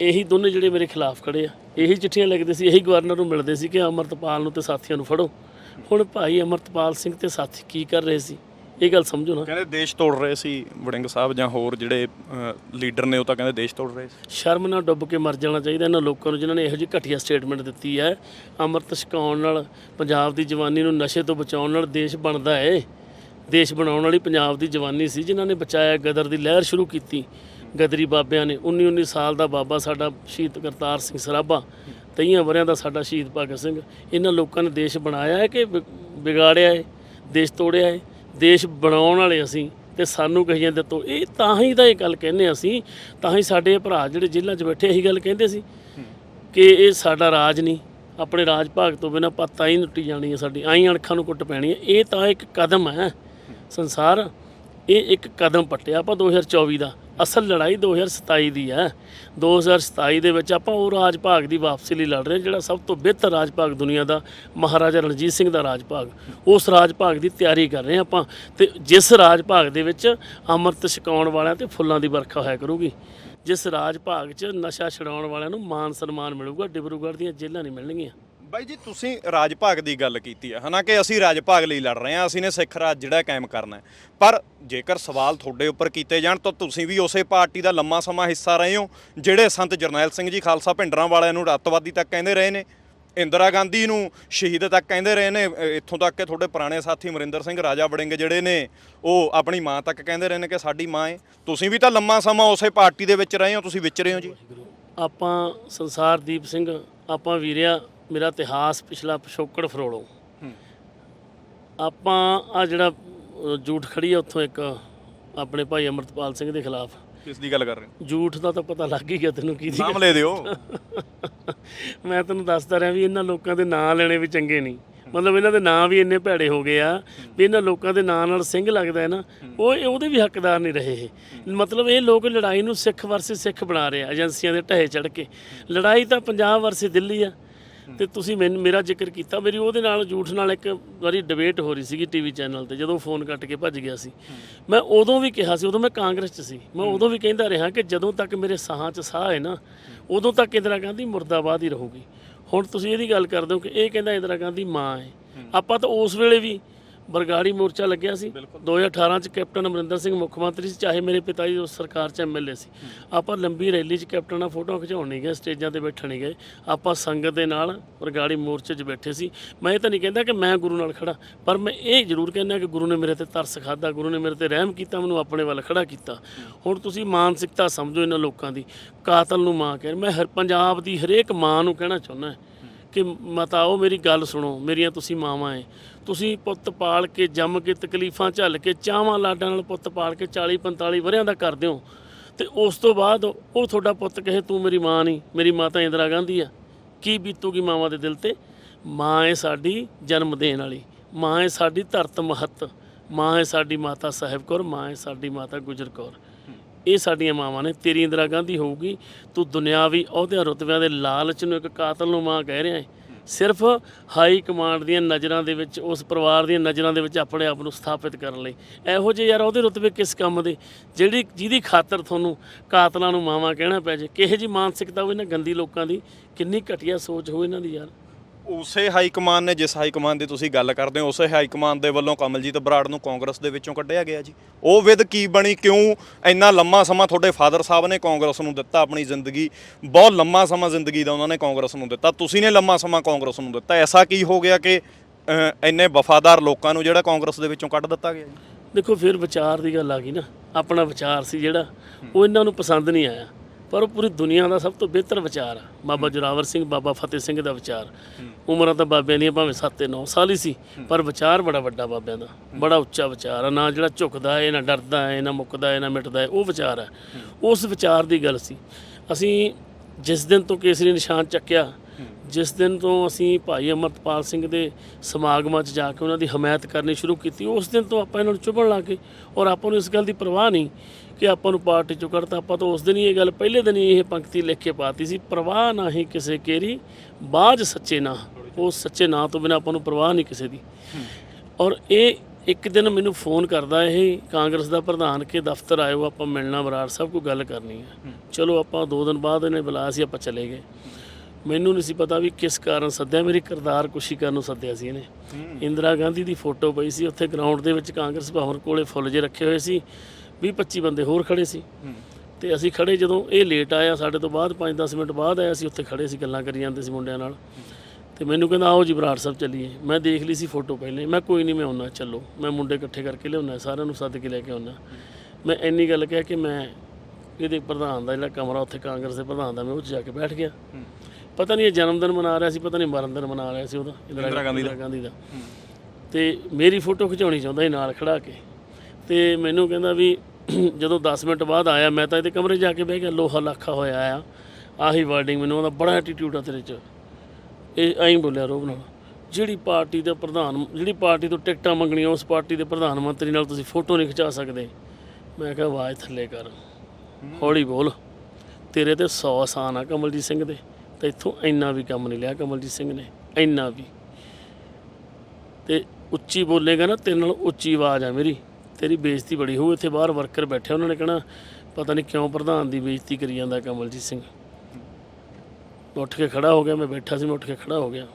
ਇਹੀ ਦੋਨੇ ਜਿਹੜੇ ਮੇਰੇ ਖਿਲਾਫ ਖੜੇ ਆ ਇਹੀ ਚਿੱਠੀਆਂ ਲਿਖਦੇ ਸੀ ਇਹੀ ਗਵਰਨਰ ਨੂੰ ਮਿਲਦੇ ਸੀ ਕਿ ਅਮਰਤਪਾਲ ਨੂੰ ਤੇ ਸਾਥੀਆਂ ਨੂੰ ਫੜੋ। ਹੁਣ ਭਾਈ ਅਮਰਤਪਾਲ ਸਿੰਘ ਤੇ ਸਾਥੀ ਕੀ ਕਰ ਰਹੇ ਸੀ? ਇਹ ਗੱਲ ਸਮਝੋ ਨਾ। ਕਹਿੰਦੇ ਦੇਸ਼ ਤੋੜ ਰਹੇ ਸੀ ਵੜਿੰਗ ਸਾਹਿਬ ਜਾਂ ਹੋਰ ਜਿਹੜੇ ਲੀਡਰ ਨੇ ਉਹ ਤਾਂ ਕਹਿੰਦੇ ਦੇਸ਼ ਤੋੜ ਰਹੇ ਸੀ। ਸ਼ਰਮ ਨਾਲ ਡੁੱਬ ਕੇ ਮਰ ਜਾਣਾ ਚਾਹੀਦਾ ਇਹਨਾਂ ਲੋਕਾਂ ਨੂੰ ਜਿਨ੍ਹਾਂ ਨੇ ਇਹੋ ਜਿਹੀ ਘਟੀਆ ਸਟੇਟਮੈਂਟ ਦਿੱਤੀ ਹੈ। ਅੰਮ੍ਰਿਤ ਛਕਾਉਣ ਨਾਲ ਪੰਜਾਬ ਦੀ ਜਵਾਨੀ ਨੂੰ ਨਸ਼ੇ ਤੋਂ ਬਚਾਉਣ ਨਾਲ ਦੇਸ਼ ਬਣਦਾ ਹੈ ਦੇਸ਼ ਬਣਾਉਣ ਵਾਲੀ ਪੰਜਾਬ ਦੀ ਜਵਾਨੀ ਸੀ ਜਿਨ੍ਹਾਂ ਨੇ ਬਚਾਇਆ ਗਦਰ ਦੀ ਲਹਿਰ ਸ਼ੁਰੂ ਕੀਤੀ। ਗਦਰੀ ਬਾਬਿਆਂ ਨੇ 19 19 ਸਾਲ ਦਾ ਬਾਬਾ ਸਾਡਾ ਸ਼ਹੀਦ ਕਰਤਾਰ ਸਿੰਘ ਸਰਾਭਾ, ਤਈਆਂ ਵਰਿਆਂ ਦਾ ਸਾਡਾ ਸ਼ਹੀਦ ਭਗਤ ਸਿੰਘ। ਇਹਨਾਂ ਲੋਕਾਂ ਨੇ ਦੇਸ਼ ਬਣਾਇਆ ਹੈ ਕਿ ਵਿ- ਵਿਗਾੜਿਆ ਹੈ, ਦੇਸ਼ ਤੋੜਿਆ ਹੈ, ਦੇਸ਼ ਬਣਾਉਣ ਵਾਲੇ ਅਸੀਂ ਤੇ ਸਾਨੂੰ ਕਹੀ ਜਾਂਦੇ ਤੋ ਇਹ ਤਾਂ ਹੀ ਤਾਂ ਇਹ ਗੱਲ ਕਹਿੰਦੇ ਅਸੀਂ, ਤਾਂ ਹੀ ਸਾਡੇ ਭਰਾ ਜਿਹੜੇ ਜੇਲ੍ਹਾਂ 'ਚ ਬੈਠੇ, ਇਹੀ ਗੱਲ ਕਹਿੰਦੇ ਸੀ ਕਿ ਇਹ ਸਾਡਾ ਰਾਜ ਨਹੀਂ, ਆਪਣੇ ਰਾਜ ਭਾਗ ਤੋਂ ਬਿਨਾਂ ਪੱਤਾ ਹੀ ਲੁੱਟੀ ਜਾਣੀ ਹੈ ਸਾਡੀ, ਆਈ ਅਣਖਾਂ ਨੂੰ ਕੁੱਟ ਪੈਣੀ ਹੈ ਇਹ ਤਾਂ ਇੱਕ ਕਦਮ ਹੈ ਸੰਸਾਰ ਇਹ ਇੱਕ ਕਦਮ ਪੱਟਿਆ ਆਪਾਂ 2024 ਦਾ। ਅਸਲ ਲੜਾਈ 2027 ਦੀ ਹੈ। 2027 ਦੇ ਵਿੱਚ ਆਪਾਂ ਉਹ ਰਾਜ ਭਾਗ ਦੀ ਵਾਪਸੀ ਲਈ ਲੜ ਰਹੇ ਹਾਂ, ਜਿਹੜਾ ਸਭ ਤੋਂ ਬਿਹਤਰ ਰਾਜ ਭਾਗ ਦੁਨੀਆ ਦਾ, ਮਹਾਰਾਜਾ ਰਣਜੀਤ ਸਿੰਘ ਦਾ ਰਾਜ ਭਾਗ। ਉਸ ਰਾਜ ਭਾਗ ਦੀ ਤਿਆਰੀ ਕਰ ਰਹੇ ਹਾਂ ਆਪਾਂ ਤੇ ਜਿਸ ਰਾਜ ਭਾਗ ਦੇ ਵਿੱਚ ਅੰਮ੍ਰਿਤ ਛਕਾਉਣ ਵਾਲਿਆਂ ਤੇ ਫੁੱਲਾਂ ਦੀ ਵਰਖਾ ਹੋਇਆ ਕਰੂਗੀ। ਜਿਸ ਰਾਜ ਭਾਗ 'ਚ ਨਸ਼ਾ ਛਡਾਉਣ ਵਾਲਿਆਂ ਨੂੰ ਮਾਨ ਸਨਮਾਨ ਮਿਲੂਗਾ, ਡਿਬਰੂਗੜ੍ਹ ਦੀਆਂ ਜੇਲ੍ਹਾਂ ਨਹੀਂ ਮਿਲਣਗੀਆਂ। ਬਾਈ ਜੀ, ਤੁਸੀਂ ਰਾਜ ਭਾਗ ਦੀ ਗੱਲ ਕੀਤੀ ਹੈ ਹਨਾ ਕਿ ਅਸੀਂ ਰਾਜ ਭਾਗ ਲਈ ਲੜ ਰਹੇ ਹਾਂ ਅਸੀਂ ਨੇ ਸਿੱਖ ਰਾਜ ਜਿਹੜਾ ਕਾਇਮ ਕਰਨਾ ਹੈ। ਪਰ ਜੇਕਰ ਸਵਾਲ ਤੁਹਾਡੇ ਉੱਪਰ ਕੀਤੇ ਜਾਣ, ਤਾਂ ਤੁਸੀਂ ਵੀ ਉਸੇ ਪਾਰਟੀ ਦਾ ਲੰਮਾ ਸਮਾਂ ਹਿੱਸਾ ਰਹੇ ਹੋ, ਜਿਹੜੇ ਸੰਤ ਜਰਨੈਲ ਸਿੰਘ ਜੀ ਖਾਲਸਾ ਭਿੰਡਰਾਂ ਵਾਲਿਆਂ ਨੂੰ ਅੱਤਵਾਦੀ ਤੱਕ ਕਹਿੰਦੇ ਰਹੇ ਨੇ, ਇੰਦਰਾ ਗਾਂਧੀ ਨੂੰ ਸ਼ਹੀਦ ਤੱਕ ਕਹਿੰਦੇ ਰਹੇ ਨੇ ਇੱਥੋਂ ਤੱਕ ਕਿ ਤੁਹਾਡੇ ਪੁਰਾਣੇ ਸਾਥੀ ਅਮਰਿੰਦਰ ਸਿੰਘ, ਰਾਜਾ ਵੜਿੰਗ ਜਿਹੜੇ ਨੇ, ਉਹ ਆਪਣੀ ਮਾਂ ਤੱਕ ਕਹਿੰਦੇ ਰਹੇ ਨੇ ਕਿ ਸਾਡੀ ਮਾਂ ਹੈ ਤੁਸੀਂ ਵੀ ਤਾਂ ਲੰਮਾ ਸਮਾਂ ਉਸੇ ਪਾਰਟੀ ਦੇ ਵਿੱਚ ਰਹੇ ਹੋ, ਤੁਸੀਂ ਵਿਚਰੇ ਹੋ ਜੀ? ਆਪਾਂ ਸੰਸਾਰਦੀਪ ਸਿੰਘ, ਆਪਾਂ ਵੀਰਿਆ ਮੇਰਾ ਇਤਿਹਾਸ ਪਿਛਲਾ ਪਿਛੋਕੜ ਫਰੋਲੋ। ਆਪਾਂ ਆ ਜਿਹੜਾ ਜੂਠ ਖੜੀ ਆ ਉੱਥੋਂ ਇੱਕ ਆਪਣੇ ਭਾਈ ਅਮਰਤਪਾਲ ਸਿੰਘ ਦੇ ਖਿਲਾਫ। ਕਿਸ ਦੀ ਗੱਲ ਕਰ ਰਹੇ ਹੋ? ਜੂਠ ਦਾ ਤਾਂ ਪਤਾ ਲੱਗ ਹੀ ਗਿਆ ਤੈਨੂੰ ਕੀ ਦੀ ਨਾਮ ਲੈ ਦਿਓ। ਮੈਂ ਤੈਨੂੰ ਦੱਸਦਾ ਰਿਹਾ ਵੀ ਇਹਨਾਂ ਲੋਕਾਂ ਦੇ ਨਾਂ ਲੈਣੇ ਵੀ ਚੰਗੇ ਨਹੀਂ। ਮਤਲਬ ਇਹਨਾਂ ਦੇ ਨਾਂ ਵੀ ਇੰਨੇ ਭੈੜੇ ਹੋ ਗਏ ਆ ਵੀ ਇਹਨਾਂ ਲੋਕਾਂ ਦੇ ਨਾਂ ਨਾਲ ਸਿੰਘ ਲੱਗਦਾ ਹੈ ਨਾ ਉਹ ਉਹਦੇ ਵੀ ਹੱਕਦਾਰ ਨਹੀਂ ਰਹੇ ਇਹ। ਮਤਲਬ ਇਹ ਲੋਕ ਲੜਾਈ ਨੂੰ ਸਿੱਖ ਵਰਸੇ ਸਿੱਖ ਬਣਾ ਰਹੇ ਆ ਏਜੰਸੀਆਂ ਦੇ ਢਹੇ ਚੜ ਕੇ। ਲੜਾਈ ਤਾਂ ਪੰਜਾਬ ਵਰਸੇ ਦਿੱਲੀ ਆ। ਤੇ ਤੁਸੀਂ ਮੈਨੂੰ, ਮੇਰਾ ਜ਼ਿਕਰ ਕੀਤਾ, ਮੇਰੀ ਉਹਦੇ ਨਾਲ ਝੂਠ ਨਾਲ ਇੱਕ ਵਾਰੀ ਡਿਬੇਟ ਹੋ ਰਹੀ ਸੀਗੀ ਟੀਵੀ ਚੈਨਲ ਤੇ, ਜਦੋਂ ਫੋਨ ਕੱਟ ਕੇ ਭੱਜ ਗਿਆ ਸੀ। ਮੈਂ ਉਦੋਂ ਵੀ ਕਿਹਾ ਸੀ, ਉਦੋਂ ਮੈਂ ਕਾਂਗਰਸ 'ਚ ਸੀ, ਮੈਂ ਉਦੋਂ ਵੀ ਕਹਿੰਦਾ ਰਿਹਾ ਕਿ ਜਦੋਂ ਤੱਕ ਮੇਰੇ ਸਾਹਾਂ 'ਚ ਸਾਹ ਹੈ ਨਾ, ਉਦੋਂ ਤੱਕ ਇੰਦਰਾ ਗਾਂਧੀ ਮੁਰਦਾਬਾਦ ਹੀ ਰਹੂਗੀ। ਹੁਣ ਤੁਸੀਂ ਇਹਦੀ ਗੱਲ ਕਰਦੇ ਹੋ ਕਿ ਇਹ ਕਹਿੰਦਾ ਇੰਦਰਾ ਗਾਂਧੀ ਮਾਂ ਹੈ। ਆਪਾਂ ਤਾਂ ਉਸ ਵੇਲੇ ਵੀ ਬਰਗਾੜੀ ਮੋਰਚਾ ਲੱਗਿਆ ਸੀ। 2018 ਚ ਕੈਪਟਨ ਅਮਰਿੰਦਰ ਸਿੰਘ ਮੁੱਖ ਮੰਤਰੀ ਸੀ ਚਾਹੇ ਮੇਰੇ ਪਿਤਾ ਜੀ ਉਸ ਸਰਕਾਰ ਚ ਐਮਐਲਏ ਸੀ। ਆਪਾਂ ਲੰਬੀ ਰੈਲੀ ਚ ਕੈਪਟਨ ਨਾਲ ਫੋਟੋ ਖਿਚਾਉਣ ਨਹੀਂ ਗਏ ਸਟੇਜਾਂ ਤੇ ਬੈਠਣ ਨਹੀਂ ਗਏ। ਆਪਾਂ ਸੰਗਤ ਦੇ ਨਾਲ ਬਰਗਾੜੀ ਮੋਰਚੇ 'ਚ ਬੈਠੇ ਸੀ। ਮੈਂ ਇਹ ਤਾਂ ਨਹੀਂ ਕਹਿੰਦਾ ਕਿ ਮੈਂ ਗੁਰੂ ਨਾਲ ਖੜਾ ਪਰ ਮੈਂ ਇਹ ਜ਼ਰੂਰ ਕਹਿੰਦਾ ਕਿ ਗੁਰੂ ਨੇ ਮੇਰੇ ਤੇ ਤਰਸ ਖਾਦਾ ਗੁਰੂ ਨੇ ਮੇਰੇ ਤੇ ਰਹਿਮ ਕੀਤਾ ਮੈਨੂੰ ਆਪਣੇ ਵੱਲ ਖੜਾ ਕੀਤਾ। ਹੁਣ ਤੁਸੀਂ ਮਾਨਸਿਕਤਾ ਸਮਝੋ ਇਹਨਾਂ ਲੋਕਾਂ ਦੀ। ਕਾਤਲ ਨੂੰ ਮਾਂ ਕਹਿ ਮੈਂ ਹਰ ਪੰਜਾਬ ਦੀ ਹਰੇਕ ਮਾਂ ਨੂੰ ਕਹਿਣਾ ਚਾਹੁੰਦਾ। ਕਿ ਮਤਾਓ, ਮੇਰੀ ਗੱਲ ਸੁਣੋ, ਮੇਰੀਆਂ ਤੁਸੀਂ ਮਾਵਾਂ ਐ। ਤੁਸੀਂ ਪੁੱਤ ਪਾਲ ਕੇ ਜੰਮ ਕੇ ਤਕਲੀਫਾਂ ਝੱਲ ਕੇ ਚਾਵਾਂ ਲਾਡਾਂ ਨਾਲ ਪੁੱਤ ਪਾਲ ਕੇ 40 45 ਵਰਿਆਂ ਦਾ ਕਰਦੇ ਹੋ ਤੇ ਉਸ ਤੋਂ ਬਾਅਦ ਉਹ ਤੁਹਾਡਾ ਪੁੱਤ ਕਹੇ, ਤੂੰ ਮੇਰੀ ਮਾਂ ਨਹੀਂ, ਮੇਰੀ ਮਾਤਾ ਇੰਦਰਾ ਗਾਂਧੀ ਆ। ਕੀ ਬੀਤੂਗੀ ਮਾਵਾਂ ਦੇ ਦਿਲ ਤੇ? ਮਾਂ ਹੈ ਸਾਡੀ ਜਨਮ ਦੇਣ ਵਾਲੀ। ਮਾਂ ਹੈ ਸਾਡੀ ਧਰਤ ਮਹੱਤ। ਮਾਂ ਹੈ ਸਾਡੀ ਮਾਤਾ ਸਾਹਿਬ ਕੌਰ, ਮਾਂ ਹੈ ਸਾਡੀ ਮਾਤਾ ਗੁਜਰ ਕੌਰ। ਇਹ ਸਾਡੀਆਂ ਮਾਵਾਂ ਨੇ, ਤੇਰੀ ਇੰਦਰਾ ਗਾਂਧੀ ਹੋਊਗੀ, ਤੂੰ ਦੁਨਿਆਵੀ ਅਹੁਦਿਆਂ ਰੁਤਬਿਆਂ ਦੇ ਲਾਲਚ ਨੂੰ ਇੱਕ ਕਾਤਲ ਨੂੰ ਮਾਂ ਕਹਿ ਰਿਹਾ ਹੈ ਸਿਰਫ ਹਾਈ ਕਮਾਂਡ ਦੀਆਂ ਨਜ਼ਰਾਂ ਦੇ ਵਿੱਚ, ਉਸ ਪਰਿਵਾਰ ਦੀਆਂ ਨਜ਼ਰਾਂ ਦੇ ਵਿੱਚ ਆਪਣੇ ਆਪ ਨੂੰ ਸਥਾਪਿਤ ਕਰਨ ਲਈ। ਇਹੋ ਜਿਹੇ ਯਾਰ ਉਹਦੇ ਰੁਤਬੇ ਕਿਸ ਕੰਮ ਦੇ? ਜਿਹੜੀ, ਜਿਹਦੀ ਖਾਤਰ ਤੁਹਾਨੂੰ ਕਾਤਲਾਂ ਨੂੰ ਮਾਵਾਂ ਕਹਿਣਾ ਪੈ ਜੇ। ਕਿਹੋ ਜੀ ਮਾਨਸਿਕਤਾ ਹੋਵੇ ਇਹਨਾਂ ਗੰਦੀ ਲੋਕਾਂ ਦੀ? ਕਿੰਨੀ ਘਟੀਆ ਸੋਚ ਹੋਵੇ ਇਹਨਾਂ ਦੀ ਯਾਰ। ਉਸੇ ਹਾਈ ਕਮਾਨ ਨੇ ਜਿਸ ਹਾਈ ਕਮਾਨ ਦੀ ਤੁਸੀਂ ਗੱਲ ਕਰਦੇ ਹੋ, ਉਸੇ ਹਾਈ ਕਮਾਨ ਦੇ ਵੱਲੋਂ ਕਮਲਜੀਤ ਬਰਾੜ ਨੂੰ ਕਾਂਗਰਸ ਦੇ ਵਿੱਚੋਂ ਕੱਢਿਆ ਗਿਆ ਜੀ। ਉਹ ਵਿਦ ਕੀ ਬਣੀ? ਕਿਉਂ ਇੰਨਾ ਲੰਮਾ ਸਮਾਂ ਤੁਹਾਡੇ ਫਾਦਰ ਸਾਹਿਬ ਨੇ ਕਾਂਗਰਸ ਨੂੰ ਦਿੱਤਾ ਆਪਣੀ ਜ਼ਿੰਦਗੀ? ਬਹੁਤ ਲੰਮਾ ਸਮਾਂ ਜ਼ਿੰਦਗੀ ਦਾ ਉਹਨਾਂ ਨੇ ਕਾਂਗਰਸ ਨੂੰ ਦਿੱਤਾ। ਤੁਸੀਂ ਨੇ ਲੰਮਾ ਸਮਾਂ ਕਾਂਗਰਸ ਨੂੰ ਦਿੱਤਾ। ਐਸਾ ਕੀ ਹੋ ਗਿਆ ਕਿ ਇੰਨੇ ਵਫਾਦਾਰ ਲੋਕਾਂ ਨੂੰ ਜਿਹੜਾ ਕਾਂਗਰਸ ਦੇ ਵਿੱਚੋਂ ਕੱਢ ਦਿੱਤਾ ਗਿਆ ਜੀ? ਦੇਖੋ, ਫਿਰ ਵਿਚਾਰ ਦੀ ਗੱਲ ਆ ਗਈ ਨਾ। ਆਪਣਾ ਵਿਚਾਰ ਸੀ ਜਿਹੜਾ। ਉਹ ਇਹਨਾਂ ਨੂੰ ਪਸੰਦ ਨਹੀਂ ਆਇਆ। ਪਰ ਉਹ ਪੂਰੀ ਦੁਨੀਆ ਦਾ ਸਭ ਤੋਂ ਬਿਹਤਰ ਵਿਚਾਰ ਆ। ਬਾਬਾ ਜੋਰਾਵਰ ਸਿੰਘ, ਬਾਬਾ ਫਤਿਹ ਸਿੰਘ ਦਾ ਵਿਚਾਰ। ਉਮਰਾਂ ਤਾਂ ਬਾਬਿਆਂ ਦੀਆਂ ਭਾਵੇਂ 7 ਤੇ 9 ਸਾਲ ਹੀ ਸੀ, ਪਰ ਵਿਚਾਰ ਬੜਾ ਵੱਡਾ ਬਾਬਿਆਂ ਦਾ। ਬੜਾ ਉੱਚਾ ਵਿਚਾਰ ਆ। ਨਾ ਜਿਹੜਾ ਝੁਕਦਾ ਹੈ ਨਾ ਡਰਦਾ ਹੈ ਨਾ ਮੁੱਕਦਾ ਹੈ ਨਾ ਮਿਟਦਾ ਹੈ ਉਹ ਵਿਚਾਰ ਹੈ ਉਸ ਵਿਚਾਰ ਦੀ ਗੱਲ ਸੀ। ਅਸੀਂ ਜਿਸ ਦਿਨ ਤੋਂ ਕੇਸਰੀ ਨਿਸ਼ਾਨ ਚੱਕਿਆ, ਜਿਸ ਦਿਨ ਤੋਂ ਅਸੀਂ ਭਾਈ ਅਮਰਤਪਾਲ ਸਿੰਘ ਦੇ ਸਮਾਗਮਾਂ 'ਚ ਜਾ ਕੇ ਉਹਨਾਂ ਦੀ ਹਮਾਇਤ ਕਰਨੀ ਸ਼ੁਰੂ ਕੀਤੀ, ਉਸ ਦਿਨ ਤੋਂ ਆਪਾਂ ਇਹਨਾਂ ਨੂੰ ਚੁਭਣ ਲੱਗੇ ਔਰ ਆਪਾਂ ਨੂੰ ਇਸ ਗੱਲ ਦੀ ਪਰਵਾਹ ਨਹੀਂ ਕਿ ਆਪਾਂ ਨੂੰ ਪਾਰਟੀ ਚੋਂ ਕੱਢਤਾ ਆਪਾਂ ਤਾਂ ਉਸ ਦਿਨ ਹੀ ਇਹ ਗੱਲ ਪਹਿਲੇ ਦਿਨ ਹੀ ਇਹ ਪੰਕਤੀ ਲਿਖ ਕੇ ਪਾਤੀ ਸੀ ਪਰਵਾਹ ਨਹੀਂ ਕਿਸੇ ਕੇਰੀ ਬਾਝ ਸੱਚੇ ਨਾ ਉਸ ਸੱਚੇ ਨਾਂ ਤੋਂ ਬਿਨਾਂ ਆਪਾਂ ਨੂੰ ਪਰਵਾਹ ਨਹੀਂ ਕਿਸੇ ਦੀ। ਔਰ ਇਹ ਇੱਕ ਦਿਨ ਮੈਨੂੰ ਫੋਨ ਕਰਦਾ ਇਹ ਕਾਂਗਰਸ ਦਾ ਪ੍ਰਧਾਨ ਕੇ ਦਫ਼ਤਰ ਆਇਓ ਆਪਾਂ ਮਿਲਣਾ ਬਰਾੜ ਸਾਹਿਬ ਕੋਈ ਗੱਲ ਕਰਨੀ ਹੈ। ਚਲੋ ਆਪਾਂ ਦੋ ਦਿਨ ਬਾਅਦ ਇਹਨੇ ਬੁਲਾਇਆ ਸੀ ਆਪਾਂ ਚਲੇ ਗਏ। ਮੈਨੂੰ ਨਹੀਂ ਸੀ ਪਤਾ ਵੀ ਕਿਸ ਕਾਰਨ ਸੱਦਿਆ ਮੇਰੀ ਕਿਰਦਾਰ ਕੁਸ਼ੀ ਕਰਨ ਨੂੰ ਸੱਦਿਆ ਸੀ ਇਹਨੇ। ਇੰਦਰਾ ਗਾਂਧੀ ਦੀ ਫੋਟੋ ਪਈ ਸੀ ਉੱਥੇ ਗਰਾਊਂਡ ਦੇ ਵਿੱਚ ਕਾਂਗਰਸ ਭਵਨ ਕੋਲੇ ਫੁੱਲ ਜੇ ਰੱਖੇ ਹੋਏ ਸੀ। 20 25 ਬੰਦੇ ਹੋਰ ਖੜੇ ਸੀ। ਤੇ ਅਸੀਂ ਖੜੇ ਜਦੋਂ ਇਹ ਲੇਟ ਆਇਆ ਸਾਡੇ ਤੋਂ ਬਾਅਦ 5-10 ਮਿੰਟ ਬਾਅਦ ਆਇਆ ਸੀ ਉੱਥੇ ਖੜੇ ਸੀ ਗੱਲਾਂ ਕਰੀ ਜਾਂਦੇ ਸੀ ਮੁੰਡਿਆਂ ਨਾਲ। ਤੇ ਮੈਨੂੰ ਕਹਿੰਦਾ ਆਓ ਜੀ ਬਰਾੜ ਸਾਹਿਬ ਚੱਲੀਏ। ਮੈਂ ਦੇਖ ਲਈ ਸੀ ਫੋਟੋ ਪਹਿਲੇ। ਮੈਂ ਕੋਈ ਨਹੀਂ ਮੈਂ ਆਉਣਾ ਚੱਲੋ। ਮੈਂ ਮੁੰਡੇ ਇਕੱਠੇ ਕਰਕੇ ਲਿਆਉਣਾ ਸਾਰਿਆਂ ਨੂੰ ਸੱਦ ਕੇ ਲੈ ਕੇ ਆਉਣਾ ਮੈਂ ਇੰਨੀ ਗੱਲ ਕਿਹਾ ਕਿ ਮੈਂ ਇਹਦੇ ਪ੍ਰਧਾਨ ਦਾ ਜਿਹੜਾ ਕਮਰਾ ਉੱਥੇ ਕਾਂਗਰਸ ਦੇ ਪ੍ਰਧਾਨ ਦਾ ਮੈਂ ਉਹ 'ਚ ਜਾ ਕੇ ਬੈਠ ਗਿਆ। ਪਤਾ ਨਹੀਂ ਇਹ ਜਨਮ ਦਿਨ ਮਨਾ ਰਿਹਾ ਸੀ ਪਤਾ ਨਹੀਂ ਮਰਨ ਦਿਨ ਮਨਾ ਰਿਹਾ ਸੀ ਉਹਦਾ ਇੰਦਰਾ ਗਾਂਧੀ ਦਾ। ਗਾਂਧੀ ਦਾ। ਤੇ ਮੇਰੀ ਫੋਟੋ ਖਿਚਾਉਣੀ ਚਾਹੁੰਦਾ ਸੀ ਨਾਲ ਖੜਾ ਕੇ। ਤੇ ਮੈਨੂੰ ਕਹਿੰਦਾ ਵੀ ਜਦੋਂ 10 ਮਿੰਟ ਬਾਅਦ ਆਇਆ ਮੈਂ ਤਾਂ ਇਹਦੇ ਕਮਰੇ ਜਾ ਕੇ ਬਹਿ ਗਿਆ, ਲੋਹਾ ਲੱਖਾ ਹੋਇਆ ਆ। ਆਹੀ ਵਰਡਿੰਗ ਮੈਨੂੰ ਉਹਦਾ ਬੜਾ ਐਟੀਟਿਊਡ ਆ ਤੇਰੇ 'ਚ। ਇਹ ਐਂ ਬੋਲਿਆ ਰੋਬ ਨਾਲ। ਜਿਹੜੀ ਪਾਰਟੀ ਦੇ ਪ੍ਰਧਾਨ, ਜਿਹੜੀ ਪਾਰਟੀ ਤੋਂ ਟਿਕਟਾਂ ਮੰਗਣੀਆਂ, ਉਸ ਪਾਰਟੀ ਦੇ ਪ੍ਰਧਾਨ ਮੰਤਰੀ ਨਾਲ ਤੁਸੀਂ ਫੋਟੋ ਨਹੀਂ ਖਿਚਾ ਸਕਦੇ। ਮੈਂ ਕਿਹਾ ਆਵਾਜ਼ ਥੱਲੇ ਕਰ। ਹੌਲੀ ਬੋਲ। ਤੇਰੇ ਤੇ 100 ਆਸਾਨ ਆ ਕਮਲਜੀਤ ਸਿੰਘ ਦੇ। ਤੇ ਇੱਥੋਂ ਇੰਨਾ ਵੀ ਕੰਮ ਨਹੀਂ ਲਿਆ ਕਮਲਜੀਤ ਸਿੰਘ ਨੇ। ਇੰਨਾ ਵੀ। ਤੇ ਉੱਚੀ ਬੋਲੇਗਾ ਨਾ, ਤੇਰੇ ਨਾਲ ਉੱਚੀ ਆਵਾਜ਼ ਆ ਮੇਰੀ। ਤੇਰੀ ਬੇਇੱਜ਼ਤੀ ਬੜੀ ਹੋਊ, ਇੱਥੇ ਬਾਹਰ ਵਰਕਰ ਬੈਠੇ ਉਹਨਾਂ ਨੇ ਕਹਿਣਾ, ਪਤਾ ਨਹੀਂ ਕਿਉਂ ਪ੍ਰਧਾਨ ਦੀ ਬੇਇੱਜ਼ਤੀ ਕਰੀ ਜਾਂਦਾ ਕਮਲਜੀਤ ਸਿੰਘ। ਉੱਠ ਕੇ ਖੜਾ ਹੋ ਗਿਆ, ਮੈਂ ਬੈਠਾ ਸੀ, ਮੈਂ ਉੱਠ ਕੇ ਖੜਾ ਹੋ ਗਿਆ।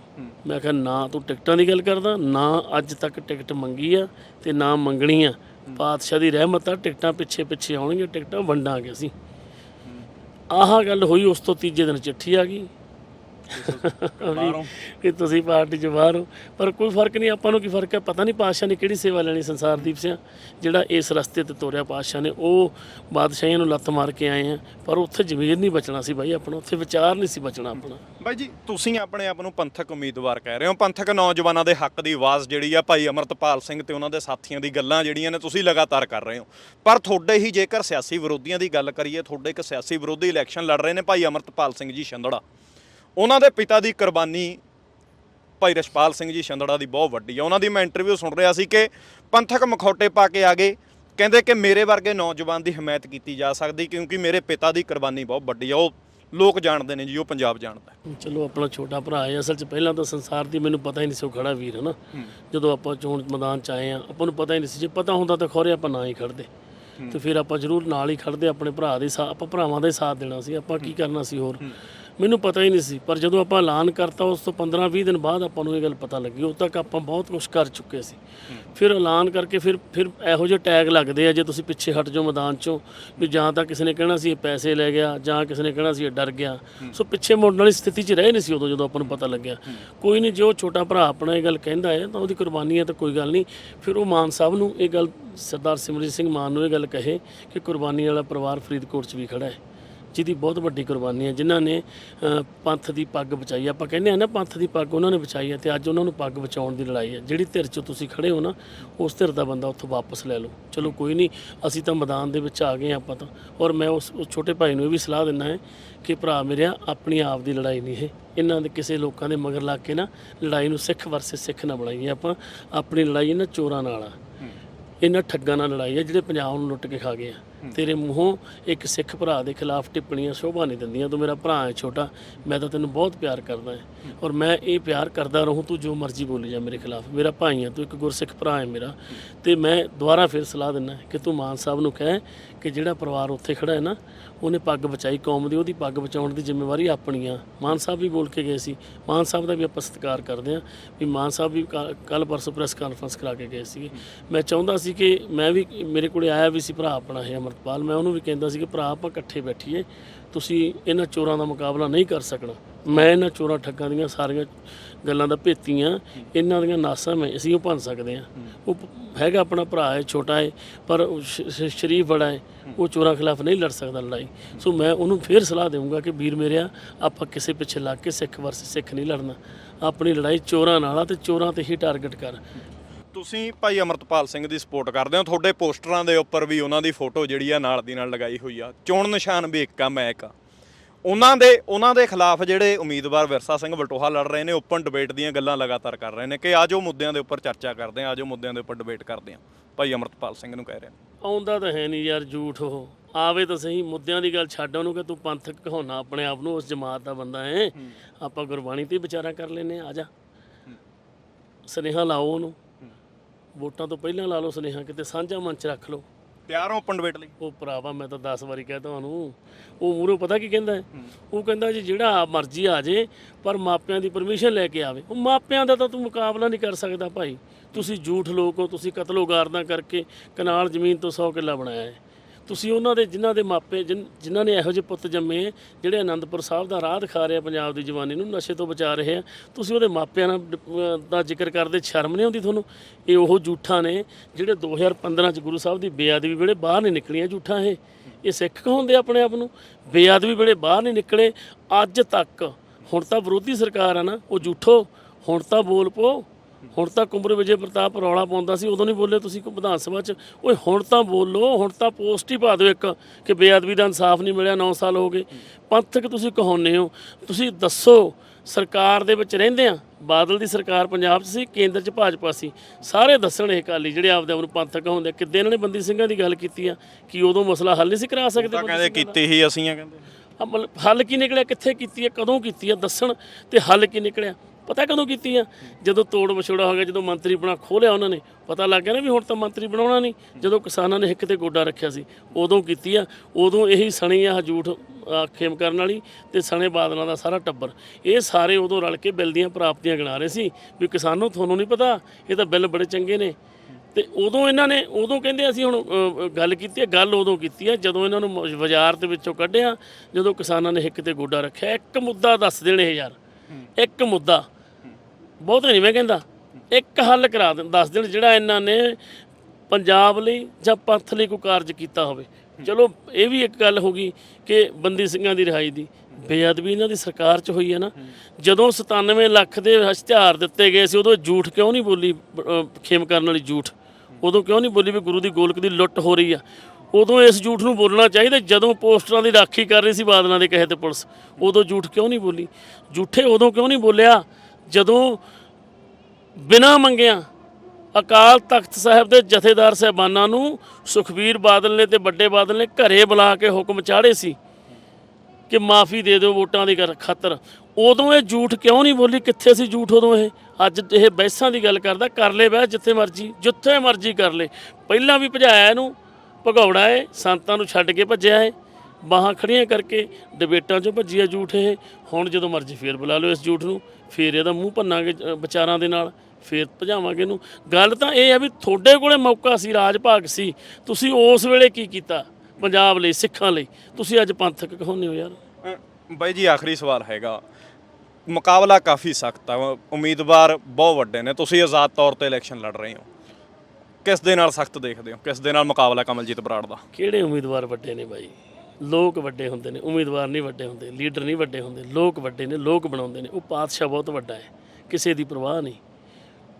ਮੈਂ ਕਿਹਾ, ਨਾ ਤੂੰ ਟਿਕਟਾਂ ਦੀ ਗੱਲ ਕਰਦਾ, ਨਾ ਅੱਜ ਤੱਕ ਟਿਕਟ ਮੰਗੀ ਆ ਤੇ ਨਾ ਮੰਗਣੀ ਆ। ਪਾਤਸ਼ਾਹ ਦੀ ਰਹਿਮਤ ਆ, ਟਿਕਟਾਂ ਪਿੱਛੇ ਪਿੱਛੇ ਆਉਣਗੀਆਂ, ਟਿਕਟਾਂ ਵੰਡਾਂਗੇ ਅਸੀਂ। ਆਹ ਗੱਲ ਹੋਈ, ਉਸ ਤੋਂ ਤੀਜੇ ਦਿਨ ਚਿੱਠੀ ਆ ਗਈ। ਵੀ ਕਿ ਤੁਸੀਂ ਪਾਰਟੀ 'ਚ ਬਾਹਰ ਹੋ। ਪਰ ਕੋਈ ਫ਼ਰਕ ਨਹੀਂ ਆਪਾਂ ਨੂੰ ਕੀ ਫ਼ਰਕ ਹੈ? ਪਤਾ ਨਹੀਂ ਪਾਤਸ਼ਾਹ ਨੇ ਕਿਹੜੀ ਸੇਵਾ ਲੈਣੀ ਸੰਸਾਰਦੀਪ ਸਿੰਘ ਜਿਹੜਾ ਇਸ ਰਸਤੇ ਤੇ ਤੋਰਿਆ ਪਾਤਸ਼ਾਹ ਨੇ ਉਹ ਬਾਦਸ਼ਾਹੀਆਂ ਨੂੰ ਲੱਤ ਮਾਰ ਕੇ ਆਏ ਆ। ਪਰ ਉੱਥੇ ਜ਼ਮੀਰ ਨਹੀਂ ਬਚਣਾ ਸੀ ਬਾਈ ਆਪਣਾ ਉੱਥੇ ਵਿਚਾਰ ਨਹੀਂ ਸੀ ਬਚਣਾ ਆਪਣਾ। ਬਾਈ ਜੀ ਤੁਸੀਂ ਆਪਣੇ ਆਪ ਨੂੰ ਪੰਥਕ ਉਮੀਦਵਾਰ ਕਹਿ ਰਹੇ ਹੋ। ਪੰਥਕ ਨੌਜਵਾਨਾਂ ਦੇ ਹੱਕ ਦੀ ਆਵਾਜ਼ ਜਿਹੜੀ ਆ ਭਾਈ ਅਮਰਤਪਾਲ ਸਿੰਘ ਤੇ ਉਹਨਾਂ ਦੇ ਸਾਥੀਆਂ ਦੀ ਗੱਲਾਂ ਜਿਹੜੀਆਂ ਨੇ ਤੁਸੀਂ ਲਗਾਤਾਰ ਕਰ ਰਹੇ ਹੋ। ਪਰ ਤੁਹਾਡੇ ਹੀ ਜੇਕਰ ਸਿਆਸੀ ਵਿਰੋਧੀਆਂ ਦੀ ਗੱਲ ਕਰੀਏ ਤੁਹਾਡੇ ਇੱਕ ਸਿਆਸੀ ਵਿਰੋਧੀ ਇਲੈਕਸ਼ਨ ਲੜ ਰਹੇ ਨੇ ਭਾਈ ਅਮਰਤਪਾਲ ਸਿੰਘ ਜੀ ਛੰਦੜਾ। ਉਹਨਾਂ ਦੇ ਪਿਤਾ ਦੀ ਕੁਰਬਾਨੀ ਭਾਈ ਰਸ਼ਪਾਲ ਸਿੰਘ ਜੀ ਛੰਦੜਾ ਦੀ ਬਹੁਤ ਵੱਡੀ ਆ। ਉਹਨਾਂ ਦੀ ਮੈਂ ਇੰਟਰਵਿਊ ਸੁਣ ਰਿਹਾ ਸੀ ਕਿ ਪੰਥਕ ਮਖੌਟੇ ਪਾ ਕੇ ਆ ਗਏ। ਕਹਿੰਦੇ ਕਿ ਮੇਰੇ ਵਰਗੇ ਨੌਜਵਾਨ ਦੀ ਹਮਾਇਤ ਕੀਤੀ ਜਾ ਸਕਦੀ ਕਿਉਂਕਿ ਮੇਰੇ ਪਿਤਾ ਦੀ ਕੁਰਬਾਨੀ ਬਹੁਤ ਵੱਡੀ ਆ। ਉਹ ਲੋਕ ਜਾਣਦੇ ਨੇ ਜੀ ਉਹ ਪੰਜਾਬ ਜਾਣਦਾ ਹੈ। ਚਲੋ ਆਪਣਾ ਛੋਟਾ ਭਰਾ ਹੈ। ਅਸਲ 'ਚ ਪਹਿਲਾਂ ਤਾਂ ਸੰਸਾਰ ਦੀ ਮੈਨੂੰ ਪਤਾ ਹੀ ਨਹੀਂ ਸੀ ਉਹ ਖੜਾ ਵੀਰ ਹੈ। ਨਾ ਜਦੋਂ ਆਪਾਂ ਚੋਣ ਮੈਦਾਨ 'ਚ ਆਏ ਆ ਆਪਾਂ ਨੂੰ ਪਤਾ ਹੀ ਨਹੀਂ ਸੀ ਜੇ ਪਤਾ ਹੁੰਦਾ ਤਾਂ ਖੋਰੇ ਆਪਾਂ ਨਾ ਹੀ ਖੜਦੇ ਤੇ ਫਿਰ ਆਪਾਂ ਜ਼ਰੂਰ ਨਾਲ ਹੀ ਖੜਦੇ ਆਪਣੇ ਭਰਾ ਦੇ ਸਾਥ ਆਪਾਂ ਭਰਾਵਾਂ ਦਾ ਹੀ ਸਾਥ ਦੇਣਾ ਸੀ। ਆਪਾਂ ਕੀ ਕਰਨਾ ਸੀ ਹੋਰ? ਮੈਨੂੰ ਪਤਾ ਹੀ ਨਹੀਂ ਸੀ, ਪਰ ਜਦੋਂ ਆਪਾਂ ਐਲਾਨ ਕਰਤਾ ਉਸ ਤੋਂ 15-20 ਦਿਨ ਬਾਅਦ ਆਪਾਂ ਨੂੰ ਇਹ ਗੱਲ ਪਤਾ ਲੱਗੀ, ਉਦੋਂ ਤੱਕ ਆਪਾਂ ਬਹੁਤ ਕੁਝ ਕਰ ਚੁੱਕੇ ਸੀ। ਫਿਰ ਐਲਾਨ ਕਰਕੇ ਫਿਰ ਫਿਰ ਇਹੋ ਜਿਹੇ ਟੈਗ ਲੱਗਦੇ ਆ, ਜੇ ਤੁਸੀਂ ਪਿੱਛੇ ਹਟ ਜਾਓ ਮੈਦਾਨ 'ਚੋਂ, ਵੀ ਜਾਂ ਤਾਂ ਕਿਸੇ ਨੇ ਕਹਿਣਾ ਸੀ ਇਹ ਪੈਸੇ ਲੈ ਗਿਆ, ਜਾਂ ਕਿਸੇ ਨੇ ਕਹਿਣਾ ਸੀ ਇਹ ਡਰ ਗਿਆ। ਸੋ ਪਿੱਛੇ ਮੁੜਨ ਵਾਲੀ ਸਥਿਤੀ 'ਚ ਰਹੇ ਨਹੀਂ ਸੀ ਉਦੋਂ ਜਦੋਂ ਆਪਾਂ ਨੂੰ ਪਤਾ ਲੱਗਿਆ। ਕੋਈ ਨਹੀਂ, ਜੋ ਛੋਟਾ ਭਰਾ ਆਪਣਾ ਇਹ ਗੱਲ ਕਹਿੰਦਾ ਹੈ, ਤਾਂ ਉਹਦੀ ਕੁਰਬਾਨੀ ਹੈ ਤਾਂ ਕੋਈ ਗੱਲ ਨਹੀਂ। ਫਿਰ ਉਹ ਮਾਨ ਸਾਹਿਬ ਨੂੰ ਇਹ ਗੱਲ ਸਰਦਾਰ ਸਿਮਰਜੀਤ ਸਿੰਘ ਮਾਨ ਨੂੰ ਇਹ ਗੱਲ ਕਹੇ ਕਿ ਕੁਰਬਾਨੀ ਵਾਲਾ ਪਰਿਵਾਰ ਫਰੀਦਕੋਟ 'ਚ ਵੀ ਖੜਾ ਹੈ। ਜਿਹਦੀ ਬਹੁਤ ਵੱਡੀ ਕੁਰਬਾਨੀ ਹੈ ਜਿਨ੍ਹਾਂ ਨੇ ਪੰਥ ਦੀ ਪੱਗ ਬਚਾਈ ਆਪਾਂ ਕਹਿੰਦੇ ਆ ਨਾ ਪੰਥ ਦੀ ਪੱਗ ਉਹਨਾਂ ਨੇ ਬਚਾਈ ਹੈ ਤੇ ਅੱਜ ਉਹਨਾਂ ਨੂੰ ਪੱਗ ਬਚਾਉਣ ਦੀ ਲੜਾਈ ਹੈ। ਜਿਹੜੀ ਧਿਰ 'ਚ ਤੁਸੀਂ ਖੜੇ ਹੋ ਨਾ ਉਸ ਧਿਰ ਦਾ ਬੰਦਾ ਉੱਥੋਂ ਵਾਪਸ ਲੈ ਲਓ। ਚਲੋ ਕੋਈ ਨਹੀਂ ਅਸੀਂ ਤਾਂ ਮੈਦਾਨ ਦੇ ਵਿੱਚ ਆ ਗਏ ਹਾਂ ਆਪਾਂ ਤਾਂ। ਔਰ ਮੈਂ ਉਸ ਉਸ ਛੋਟੇ ਭਾਈ ਨੂੰ ਇਹ ਵੀ ਸਲਾਹ ਦਿੰਦਾ ਹੈ ਕਿ ਭਰਾ ਮੇਰਿਆ ਆਪਣੀ ਆਪ ਦੀ ਲੜਾਈ ਨਹੀਂ ਇਹ। ਇਹਨਾਂ ਦੇ ਕਿਸੇ ਲੋਕਾਂ ਦੇ ਮਗਰ ਲੱਗ ਕੇ ਨਾ ਲੜਾਈ ਨੂੰ ਸਿੱਖ ਵਰਸੇ ਸਿੱਖ ਨਾ ਬਣਾਈਏ ਆਪਾਂ। ਆਪਣੀ ਲੜਾਈ ਇਹਨਾਂ ਚੋਰਾਂ ਨਾਲ ਆ। ਇਹਨਾਂ ਠੱਗਾਂ ਨਾਲ ਲੜਾਈ ਹੈ ਜਿਹੜੇ ਪੰਜਾਬ ਨੂੰ ਲੁੱਟ ਕੇ ਖਾ ਗਏ ਆ। ਤੇਰੇ ਮੂੰਹੋਂ ਇੱਕ ਸਿੱਖ ਭਰਾ ਦੇ ਖਿਲਾਫ ਟਿੱਪਣੀਆਂ ਸ਼ੋਭਾ ਨਹੀਂ ਦਿੰਦੀਆਂ, ਤੂੰ ਮੇਰਾ ਭਰਾ ਹੈ ਛੋਟਾ, ਮੈਂ ਤਾਂ ਤੈਨੂੰ ਬਹੁਤ ਪਿਆਰ ਕਰਦਾ ਹਾਂ ਔਰ ਮੈਂ ਇਹ ਪਿਆਰ ਕਰਦਾ ਰਹੂੰ, ਤੂੰ ਜੋ ਮਰਜ਼ੀ ਬੋਲੀ ਜਾ ਮੇਰੇ ਖਿਲਾਫ, ਮੇਰਾ ਭਾਈ ਹੈ, ਤੂੰ ਇੱਕ ਗੁਰਸਿੱਖ ਭਰਾ ਹੈ ਮੇਰਾ ਤੇ ਮੈਂ ਦੁਬਾਰਾ ਫਿਰ ਸਲਾਹ ਦਿੰਦਾ ਕਿ ਤੂੰ ਮਾਨ ਸਾਹਿਬ ਨੂੰ ਕਹਿ ਕਿ ਜਿਹੜਾ ਪਰਿਵਾਰ ਉੱਥੇ ਖੜਾ ਹੈ ਨਾ, ਉਹਨੇ ਪੱਗ ਬਚਾਈ ਕੌਮ ਦੀ, ਉਹਦੀ ਪੱਗ ਬਚਾਉਣ ਦੀ ਜ਼ਿੰਮੇਵਾਰੀ ਆਪਣੀ ਆ। ਮਾਨ ਸਾਹਿਬ ਵੀ ਬੋਲ ਕੇ ਗਏ ਸੀ। ਮਾਨ ਸਾਹਿਬ ਦਾ ਵੀ ਆਪਾਂ ਸਤਿਕਾਰ ਕਰਦੇ ਹਾਂ ਵੀ ਮਾਨ ਸਾਹਿਬ ਵੀ ਕੱਲ ਪਰਸੋਂ ਪ੍ਰੈਸ ਕਾਨਫਰੰਸ ਕਰਾ ਕੇ ਗਏ ਸੀਗੇ। ਮੈਂ ਚਾਹੁੰਦਾ ਸੀ ਕਿ ਮੈਂ ਵੀ, ਮੇਰੇ ਕੋਲੇ ਆਇਆ ਵੀ ਸੀ ਭਰਾ ਆਪਣਾ ਹੈ ਅਮਰਪਾਲ ਮੈਂ ਉਹਨੂੰ ਵੀ ਕਹਿੰਦਾ ਸੀ ਕਿ ਭਰਾ, ਆਪਾਂ ਇਕੱਠੇ ਬੈਠੀਏ। ਤੁਸੀਂ ਇਹਨਾਂ ਚੋਰਾਂ ਦਾ ਮੁਕਾਬਲਾ ਨਹੀਂ ਕਰ ਸਕਣਾ। ਮੈਂ ਇਹਨਾਂ ਚੋਰਾਂ ਠੱਗਾਂ ਦੀਆਂ ਸਾਰੀਆਂ ਗੱਲਾਂ ਦਾ ਭੇਤੀਆਂ ਇਹਨਾਂ ਦੀਆਂ ਨਾਸਾਂ ਮੈਂ, ਅਸੀਂ ਉਹ ਭੰਨ ਸਕਦੇ ਹਾਂ ਉਹ ਹੈਗਾ ਆਪਣਾ ਭਰਾ ਹੈ, ਛੋਟਾ ਹੈ, ਪਰ ਸ਼ਰੀਫ ਬੜਾ ਹੈ, ਉਹ ਚੋਰਾਂ ਖਿਲਾਫ ਨਹੀਂ ਲੜ ਸਕਦਾ ਲੜਾਈ। ਸੋ ਮੈਂ ਉਹਨੂੰ ਫੇਰ ਸਲਾਹ ਦੇਵਾਂਗਾ ਕਿ ਵੀਰ ਮੇਰਿਆ ਆਪਾਂ ਕਿਸੇ ਪਿੱਛੇ ਲੱਗ ਕੇ ਸਿੱਖ ਵਰਸ, ਸਿੱਖ ਨਹੀਂ ਲੜਨਾ। ਆਪਣੀ ਲੜਾਈ ਚੋਰਾਂ ਨਾਲ ਆ ਤੇ ਚੋਰਾਂ ਤੇ ਹੀ ਟਾਰਗੇਟ ਕਰ। ਤੁਸੀਂ ਭਾਈ ਅਮਰਤਪਾਲ ਸਿੰਘ ਦੀ ਸਪੋਰਟ ਕਰਦੇ ਹੋ, ਤੁਹਾਡੇ ਪੋਸਟਰਾਂ ਦੇ ਉੱਪਰ ਵੀ ਉਹਨਾਂ ਦੀ ਫੋਟੋ ਜਿਹੜੀ ਆ ਨਾਲ ਦੀ ਨਾਲ ਲਗਾਈ ਹੋਈ ਆ। ਚੋਣ ਨਿਸ਼ਾਨ ਵੀ ਇੱਕ ਮੈਂ ਇੱਕ ਉਹਨਾਂ ਦੇ ਉਹਨਾਂ ਦੇ ਖਿਲਾਫ ਜਿਹੜੇ ਉਮੀਦਵਾਰ ਵਿਰਸਾ ਸਿੰਘ ਬਲਟੋਹਾ ਲੜ ਰਹੇ ਨੇ ਓਪਨ ਡਿਬੇਟ ਦੀਆਂ ਗੱਲਾਂ ਲਗਾਤਾਰ ਕਰ ਰਹੇ ਨੇ ਕਿ ਆਜੋ ਮੁੱਦਿਆਂ ਦੇ ਉੱਪਰ ਚਰਚਾ ਕਰਦੇ ਆ ਆਜੋ ਮੁੱਦਿਆਂ ਦੇ ਉੱਪਰ ਡਿਬੇਟ ਕਰਦੇ ਆ। ਭਾਈ ਅਮਰਤਪਾਲ ਸਿੰਘ ਨੂੰ ਕਹਿ ਰਹੇ ਨੇ। ਆਉਂਦਾ ਤਾਂ ਹੈ ਨਹੀਂ ਯਾਰ ਝੂਠ ਉਹ। ਆਵੇ ਤਾਂ ਸਹੀ ਮੁੱਦਿਆਂ ਦੀ ਗੱਲ ਛੱਡ ਉਹਨੂੰ ਕਿ ਤੂੰ ਪੰਥਕ ਕਹਾਉਣਾ ਆਪਣੇ ਆਪ ਨੂੰ ਉਸ ਜਮਾਤ ਦਾ ਬੰਦਾ ਹੈ। ਆਪਾਂ ਗੁਰਬਾਣੀ ਤੇ ਵਿਚਾਰਾ ਕਰ ਲੈਨੇ ਆ ਜਾ। ਸੁਨੇਹਾ ਲਾਓ ਉਹਨੂੰ। ਵੋਟਾਂ ਤੋਂ ਪਹਿਲਾਂ ਲਾ ਲਓ ਸੁਨੇਹਾ ਕਿਤੇ ਸਾਂਝਾ ਮੰਚ ਰੱਖ ਲਓ। ਤਿਆਰ ਹੋ ਓਪਨ ਡਿਬੇਟ ਲਈ? ਉਹ ਭਰਾਵਾ ਮੈਂ ਤਾਂ 10 ਵਾਰੀ ਕਹਿ ਤੁਹਾਨੂੰ। ਉਹ ਮੂਹਰੋਂ ਪਤਾ ਕੀ ਕਹਿੰਦਾ ਹੈ? ਉਹ ਕਹਿੰਦਾ ਜੀ ਜਿਹੜਾ ਮਰਜ਼ੀ ਆ ਜੇ ਪਰ ਮਾਪਿਆਂ ਦੀ ਪਰਮਿਸ਼ਨ ਲੈ ਕੇ ਆਵੇ। ਉਹ ਮਾਪਿਆਂ ਦਾ ਤਾਂ ਤੂੰ ਮੁਕਾਬਲਾ ਨਹੀਂ ਕਰ ਸਕਦਾ ਭਾਈ। ਤੁਸੀਂ ਝੂਠ ਲੋਕ ਹੋ ਤੁਸੀਂ ਕਤਲੋ ਗਾਰਦਾਂ ਕਰਕੇ ਕਨਾਲ ਜ਼ਮੀਨ ਤੋਂ 100 ਕਿੱਲਾ ਬਣਾਇਆ ਹੈ। ਤੁਸੀਂ ਉਹਨਾਂ ਦੇ ਜਿਨ੍ਹਾਂ ਦੇ ਮਾਪੇ, ਜਿਨ- ਜਿਨ੍ਹਾਂ ਨੇ ਇਹੋ ਜਿਹੇ ਪੁੱਤ ਜੰਮੇ, ਜਿਹੜੇ ਆਨੰਦਪੁਰ ਸਾਹਿਬ ਦਾ ਰਾਹ ਦਿਖਾ ਰਹੇ ਆ ਪੰਜਾਬ ਦੀ ਜਵਾਨੀ ਨੂੰ, ਨਸ਼ੇ ਤੋਂ ਬਚਾ ਰਹੇ ਆ, ਤੁਸੀਂ ਉਹਦੇ ਮਾਪਿਆਂ ਨਾਲ ਡ- ਅਹ ਦਾ ਜ਼ਿਕਰ ਕਰਦੇ, ਸ਼ਰਮ ਨਹੀਂ ਆਉਂਦੀ ਤੁਹਾਨੂੰ? ਇਹ ਉਹ ਜੂਠਾਂ ਨੇ ਜਿਹੜੇ 2015 ਚ ਗੁਰੂ ਸਾਹਿਬ ਦੀ ਬੇਅਦਬੀ ਵੇਲੇ ਬਾਹਰ ਨਹੀਂ ਨਿਕਲੀਆਂ ਜੂਠਾਂ ਇਹ। ਇਹ ਸਿੱਖ ਕਹਾਉਂਦੇ ਆਪਣੇ ਆਪ ਨੂੰ? ਬੇਅਦਬੀ ਵੇਲੇ ਬਾਹਰ ਨਹੀਂ ਨਿਕਲੇ, ਅੱਜ ਤੱਕ ਹੁਣ ਤਾਂ ਵਿਰੋਧੀ ਸਰਕਾਰ ਆ ਨਾ, ਉਹ ਜੂਠੋ, ਹੁਣ ਤਾਂ ਬੋਲ ਪੋ। ਹੁਣ ਤਾਂ ਕੁੰਬਰ ਵਿਜੇ ਪ੍ਰਤਾਪ ਰੌਲਾ ਪਾਉਂਦਾ ਸੀ ਉਦੋਂ ਨਹੀਂ ਬੋਲੇ ਤੁਸੀਂ ਕੋ ਵਿਧਾਨ ਸਭਾ 'ਚ। ਓਏ ਹੁਣ ਤਾਂ ਬੋਲੋ ਹੁਣ ਤਾਂ ਪੋਸਟ ਹੀ ਪਾ ਦਿਓ ਇੱਕ ਕਿ ਬੇਅਦਬੀ ਦਾ ਇਨਸਾਫ ਨਹੀਂ ਮਿਲਿਆ 9 ਸਾਲ ਹੋ ਗਏ। ਪੰਥਕ ਤੁਸੀਂ ਕਹਾਉਂਦੇ ਹੋ ਤੁਸੀਂ ਦੱਸੋ ਸਰਕਾਰ ਦੇ ਵਿੱਚ ਰਹਿੰਦੇ ਆ? ਬਾਦਲ ਦੀ ਸਰਕਾਰ ਪੰਜਾਬ 'ਚ ਸੀ ਕੇਂਦਰ 'ਚ ਭਾਜਪਾ ਸੀ? ਸਾਰੇ ਦੱਸਣ ਇਹ ਕਾਲੀ ਜਿਹੜੇ ਆਪਦੇ ਆਪ ਨੂੰ ਪੰਥਕ ਕਹਾਉਂਦੇ ਆ। ਕਿੱਦਾਂ ਇਹਨਾਂ ਨੇ ਬੰਦੀ ਸਿੰਘਾਂ ਦੀ ਗੱਲ ਕੀਤੀ ਆ ਕਿ ਉਦੋਂ ਮਸਲਾ ਹੱਲ ਨਹੀਂ ਸੀ ਕਰਾ ਸਕਦੇ ਕਹਿੰਦੇ? ਕੀਤੀ ਹੀ ਅਸੀਂ ਆ ਕਹਿੰਦੇ। ਆ ਹੱਲ ਕੀ ਨਿਕਲਿਆ ਕਿੱਥੇ ਕੀਤੀ ਹੈ ਕਦੋਂ ਕੀਤੀ ਹੈ ਦੱਸਣ ਤੇ ਹੱਲ ਕੀ ਨਿਕਲਿਆ? ਪਤਾ ਕਦੋਂ ਕੀਤੀ ਆ? ਜਦੋਂ ਤੋੜ ਵਿਛੋੜਾ ਹੋ ਗਿਆ, ਜਦੋਂ ਮੰਤਰੀ ਬਣਾ ਖੋਲਿਆ ਉਹਨਾਂ ਨੇ, ਪਤਾ ਲੱਗ ਗਿਆ ਨਾ ਵੀ ਹੁਣ ਤਾਂ ਮੰਤਰੀ ਬਣਾਉਣਾ ਨਹੀਂ। ਜਦੋਂ ਕਿਸਾਨਾਂ ਨੇ ਹਿੱਕ ਤੇ ਗੋਡਾ ਰੱਖਿਆ ਸੀ, ਉਦੋਂ ਕੀਤੀ ਆ, ਉਦੋਂ ਇਹੀ ਸਣੀ ਆ ਹਜੂਠ ਖੇਮ ਕਰਨ ਵਾਲੀ ਤੇ ਸਣੇ ਬਾਦਲਾਂ ਦਾ ਸਾਰਾ ਟੱਬਰ। ਇਹ ਸਾਰੇ ਉਦੋਂ ਰਲ ਕੇ ਬਿੱਲ ਦੀਆਂ ਪ੍ਰਾਪਤੀਆਂ ਗਿਣਾ ਰਹੇ ਸੀ ਵੀ ਕਿਸਾਨੋ ਤੁਹਾਨੂੰ ਨਹੀਂ ਪਤਾ, ਇਹ ਤਾਂ ਬਿੱਲ ਬੜੇ ਚੰਗੇ ਨੇ। ਤੇ ਉਦੋਂ ਇਹਨਾਂ ਨੇ, ਉਦੋਂ ਕਹਿੰਦੇ ਅਸੀਂ ਹੁਣ ਗੱਲ ਕੀਤੀ ਹੈ ਗੱਲ ਉਦੋਂ ਕੀਤੀ ਹੈ ਜਦੋਂ ਇਹਨਾਂ ਨੂੰ ਬਾਜ਼ਾਰ ਦੇ ਵਿੱਚੋਂ ਕੱਢਿਆ, ਜਦੋਂ ਕਿਸਾਨਾਂ ਨੇ ਹਿੱਕ ਤੇ ਗੋਡਾ ਰੱਖਿਆ। ਇੱਕ ਮੁੱਦਾ ਦੱਸ ਦੇਣੇ ਇਹ ਯਾਰ, ਇੱਕ ਮੁੱਦਾ। ਬਹੁਤ ਨਹੀਂ ਮੈਂ ਕਹਿੰਦਾ। ਇੱਕ ਹੱਲ ਕਰਾ ਦੇਣ ਦੱਸ ਦੇਣ ਜਿਹੜਾ ਇਹਨਾਂ ਨੇ ਪੰਜਾਬ ਲਈ ਜਾਂ ਪੰਥ ਲਈ ਕੋਈ ਕਾਰਜ ਕੀਤਾ ਹੋਵੇ। ਚਲੋ, ਇਹ ਵੀ ਇੱਕ ਗੱਲ ਹੋ ਗਈ ਕਿ ਬੰਦੀ ਸਿੰਘਾਂ ਦੀ ਰਿਹਾਈ ਦੀ। ਬੇਅਦਬੀ ਇਹਨਾਂ ਦੀ ਸਰਕਾਰ 'ਚ ਹੋਈ ਹੈ ਨਾ। ਜਦੋਂ 97 ਲੱਖ ਦੇ ਹਥਿਆਰ ਦਿੱਤੇ ਗਏ ਸੀ, ਉਦੋਂ ਇਹ ਝੂਠ ਕਿਉਂ ਨਹੀਂ ਬੋਲੀ ਖੇਮ ਕਰਨ ਵਾਲੀ ਝੂਠ? ਉਦੋਂ ਕਿਉਂ ਨਹੀਂ ਬੋਲੀ ਵੀ ਗੁਰੂ ਦੀ ਗੋਲਕ ਦੀ ਲੁੱਟ ਹੋ ਰਹੀ ਆ? ਉਦੋਂ ਇਸ ਝੂਠ ਨੂੰ ਬੋਲਣਾ ਚਾਹੀਦਾ ਜਦੋਂ ਪੋਸਟਰਾਂ ਦੀ ਰਾਖੀ ਕਰ ਰਹੀ ਸੀ ਬਾਦਲਾਂ ਦੇ ਕਹੇ ਤੇ ਪੁਲਿਸ। ਉਦੋਂ ਝੂਠ ਕਿਉਂ ਨਹੀਂ ਬੋਲੀ? ਝੂਠੇ ਉਦੋਂ ਕਿਉਂ ਨਹੀਂ ਬੋਲਿਆ? ਜਦੋਂ ਬਿਨਾਂ ਮੰਗਿਆ ਅਕਾਲ ਤਖਤ ਸਾਹਿਬ ਦੇ ਜਥੇਦਾਰ ਸਹਿਬਾਨਾਂ ਨੂੰ ਸੁਖਬੀਰ ਬਾਦਲ ਨੇ ਤੇ ਵੱਡੇ ਬਾਦਲ ਨੇ ਘਰੇ ਬੁਲਾ ਕੇ ਹੁਕਮ ਚਾੜੇ ਸੀ ਕਿ ਮਾਫੀ ਦੇ ਦਿਓ ਵੋਟਾਂ ਦੀ ਕਰ- ਖਾਤਰ, ਉਦੋਂ ਇਹ ਝੂਠ ਕਿਉਂ ਨਹੀਂ ਬੋਲੀ? ਕਿੱਥੇ ਸੀ ਝੂਠ ਉਦੋਂ ਇਹ? ਅੱਜ ਇਹ ਬਹਿਸਾਂ ਦੀ ਗੱਲ ਕਰਦਾ, ਕਰ ਲੈ ਬਹਿ ਜਿੱਥੇ ਮਰਜ਼ੀ ਜਿੱਥੇ ਮਰਜ਼ੀ ਕਰ ਲੈ। ਪਹਿਲਾਂ ਵੀ ਭਜਾਇਆ ਇਹਨੂੰ, ਭਗੌੜਾ ਏ ਸੰਤਾਂ ਨੂੰ ਛੱਡ ਕੇ ਭੱਜਿਆ ਏ ਬਾਹਾਂ ਖੜੀਆਂ ਕਰਕੇ ਡਿਬੇਟਾਂ 'ਚੋਂ ਭੱਜਿਆ ਝੂਠ ਇਹ। ਹੁਣ ਜਦੋਂ ਮਰਜ਼ੀ ਫੇਰ ਬੁਲਾ ਲਓ ਇਸ ਝੂਠ ਨੂੰ ਫੇਰ ਇਹਦਾ ਮੂੰਹ ਭੰਨਾਂਗੇ ਅ, ਵਿਚਾਰਾਂ ਦੇ ਨਾਲ ਫੇਰ ਭਜਾਵਾਂਗੇ ਇਹਨੂੰ। ਗੱਲ ਤਾਂ ਇਹ ਆ ਵੀ ਤੁਹਾਡੇ ਕੋਲੇ ਮੌਕਾ ਸੀ ਰਾਜ ਭਾਗ ਸੀ। ਤੁਸੀਂ ਉਸ ਵੇਲੇ ਕੀ ਕੀਤਾ? ਪੰਜਾਬ ਲਈ ਸਿੱਖਾਂ ਲਈ। ਤੁਸੀਂ ਅੱਜ ਪੰਥਕ ਕਹਾਉਂਦੇ ਹੋ ਯਾਰ। ਅ, ਬਾਈ ਜੀ ਆਖਰੀ ਸਵਾਲ ਹੈਗਾ। ਮੁਕਾਬਲਾ ਕਾਫੀ ਸਖਤ ਆ। ਉਮੀਦਵਾਰ ਬਹੁਤ ਵੱਡੇ ਨੇ। ਤੁਸੀਂ ਆਜ਼ਾਦ ਤੌਰ ਤੇ ਇਲੈਕਸ਼ਨ ਲੜ ਰਹੇ ਹੋ। ਕਿਸ ਦੇ ਨਾਲ ਸਖਤ ਦੇਖਦੇ ਹੋ? ਕਿਸ ਦੇ ਨਾਲ ਮੁਕਾਬਲਾ ਕਮਲਜੀਤ ਬਰਾੜ ਦਾ? ਕਿਹੜੇ ਉਮੀਦਵਾਰ ਵੱਡੇ ਨੇ ਬਾਈ? ਲੋਕ ਵੱਡੇ ਹੁੰਦੇ ਨੇ, ਉਮੀਦਵਾਰ ਨਹੀਂ ਵੱਡੇ ਹੁੰਦੇ, ਲੀਡਰ ਨਹੀਂ ਵੱਡੇ ਹੁੰਦੇ, ਲੋਕ ਵੱਡੇ ਨੇ, ਲੋਕ ਬਣਾਉਂਦੇ ਨੇ, ਉਹ ਪਾਤਸ਼ਾਹ ਬਹੁਤ ਵੱਡਾ ਹੈ, ਕਿਸੇ ਦੀ ਪਰਵਾਹ ਨਹੀਂ।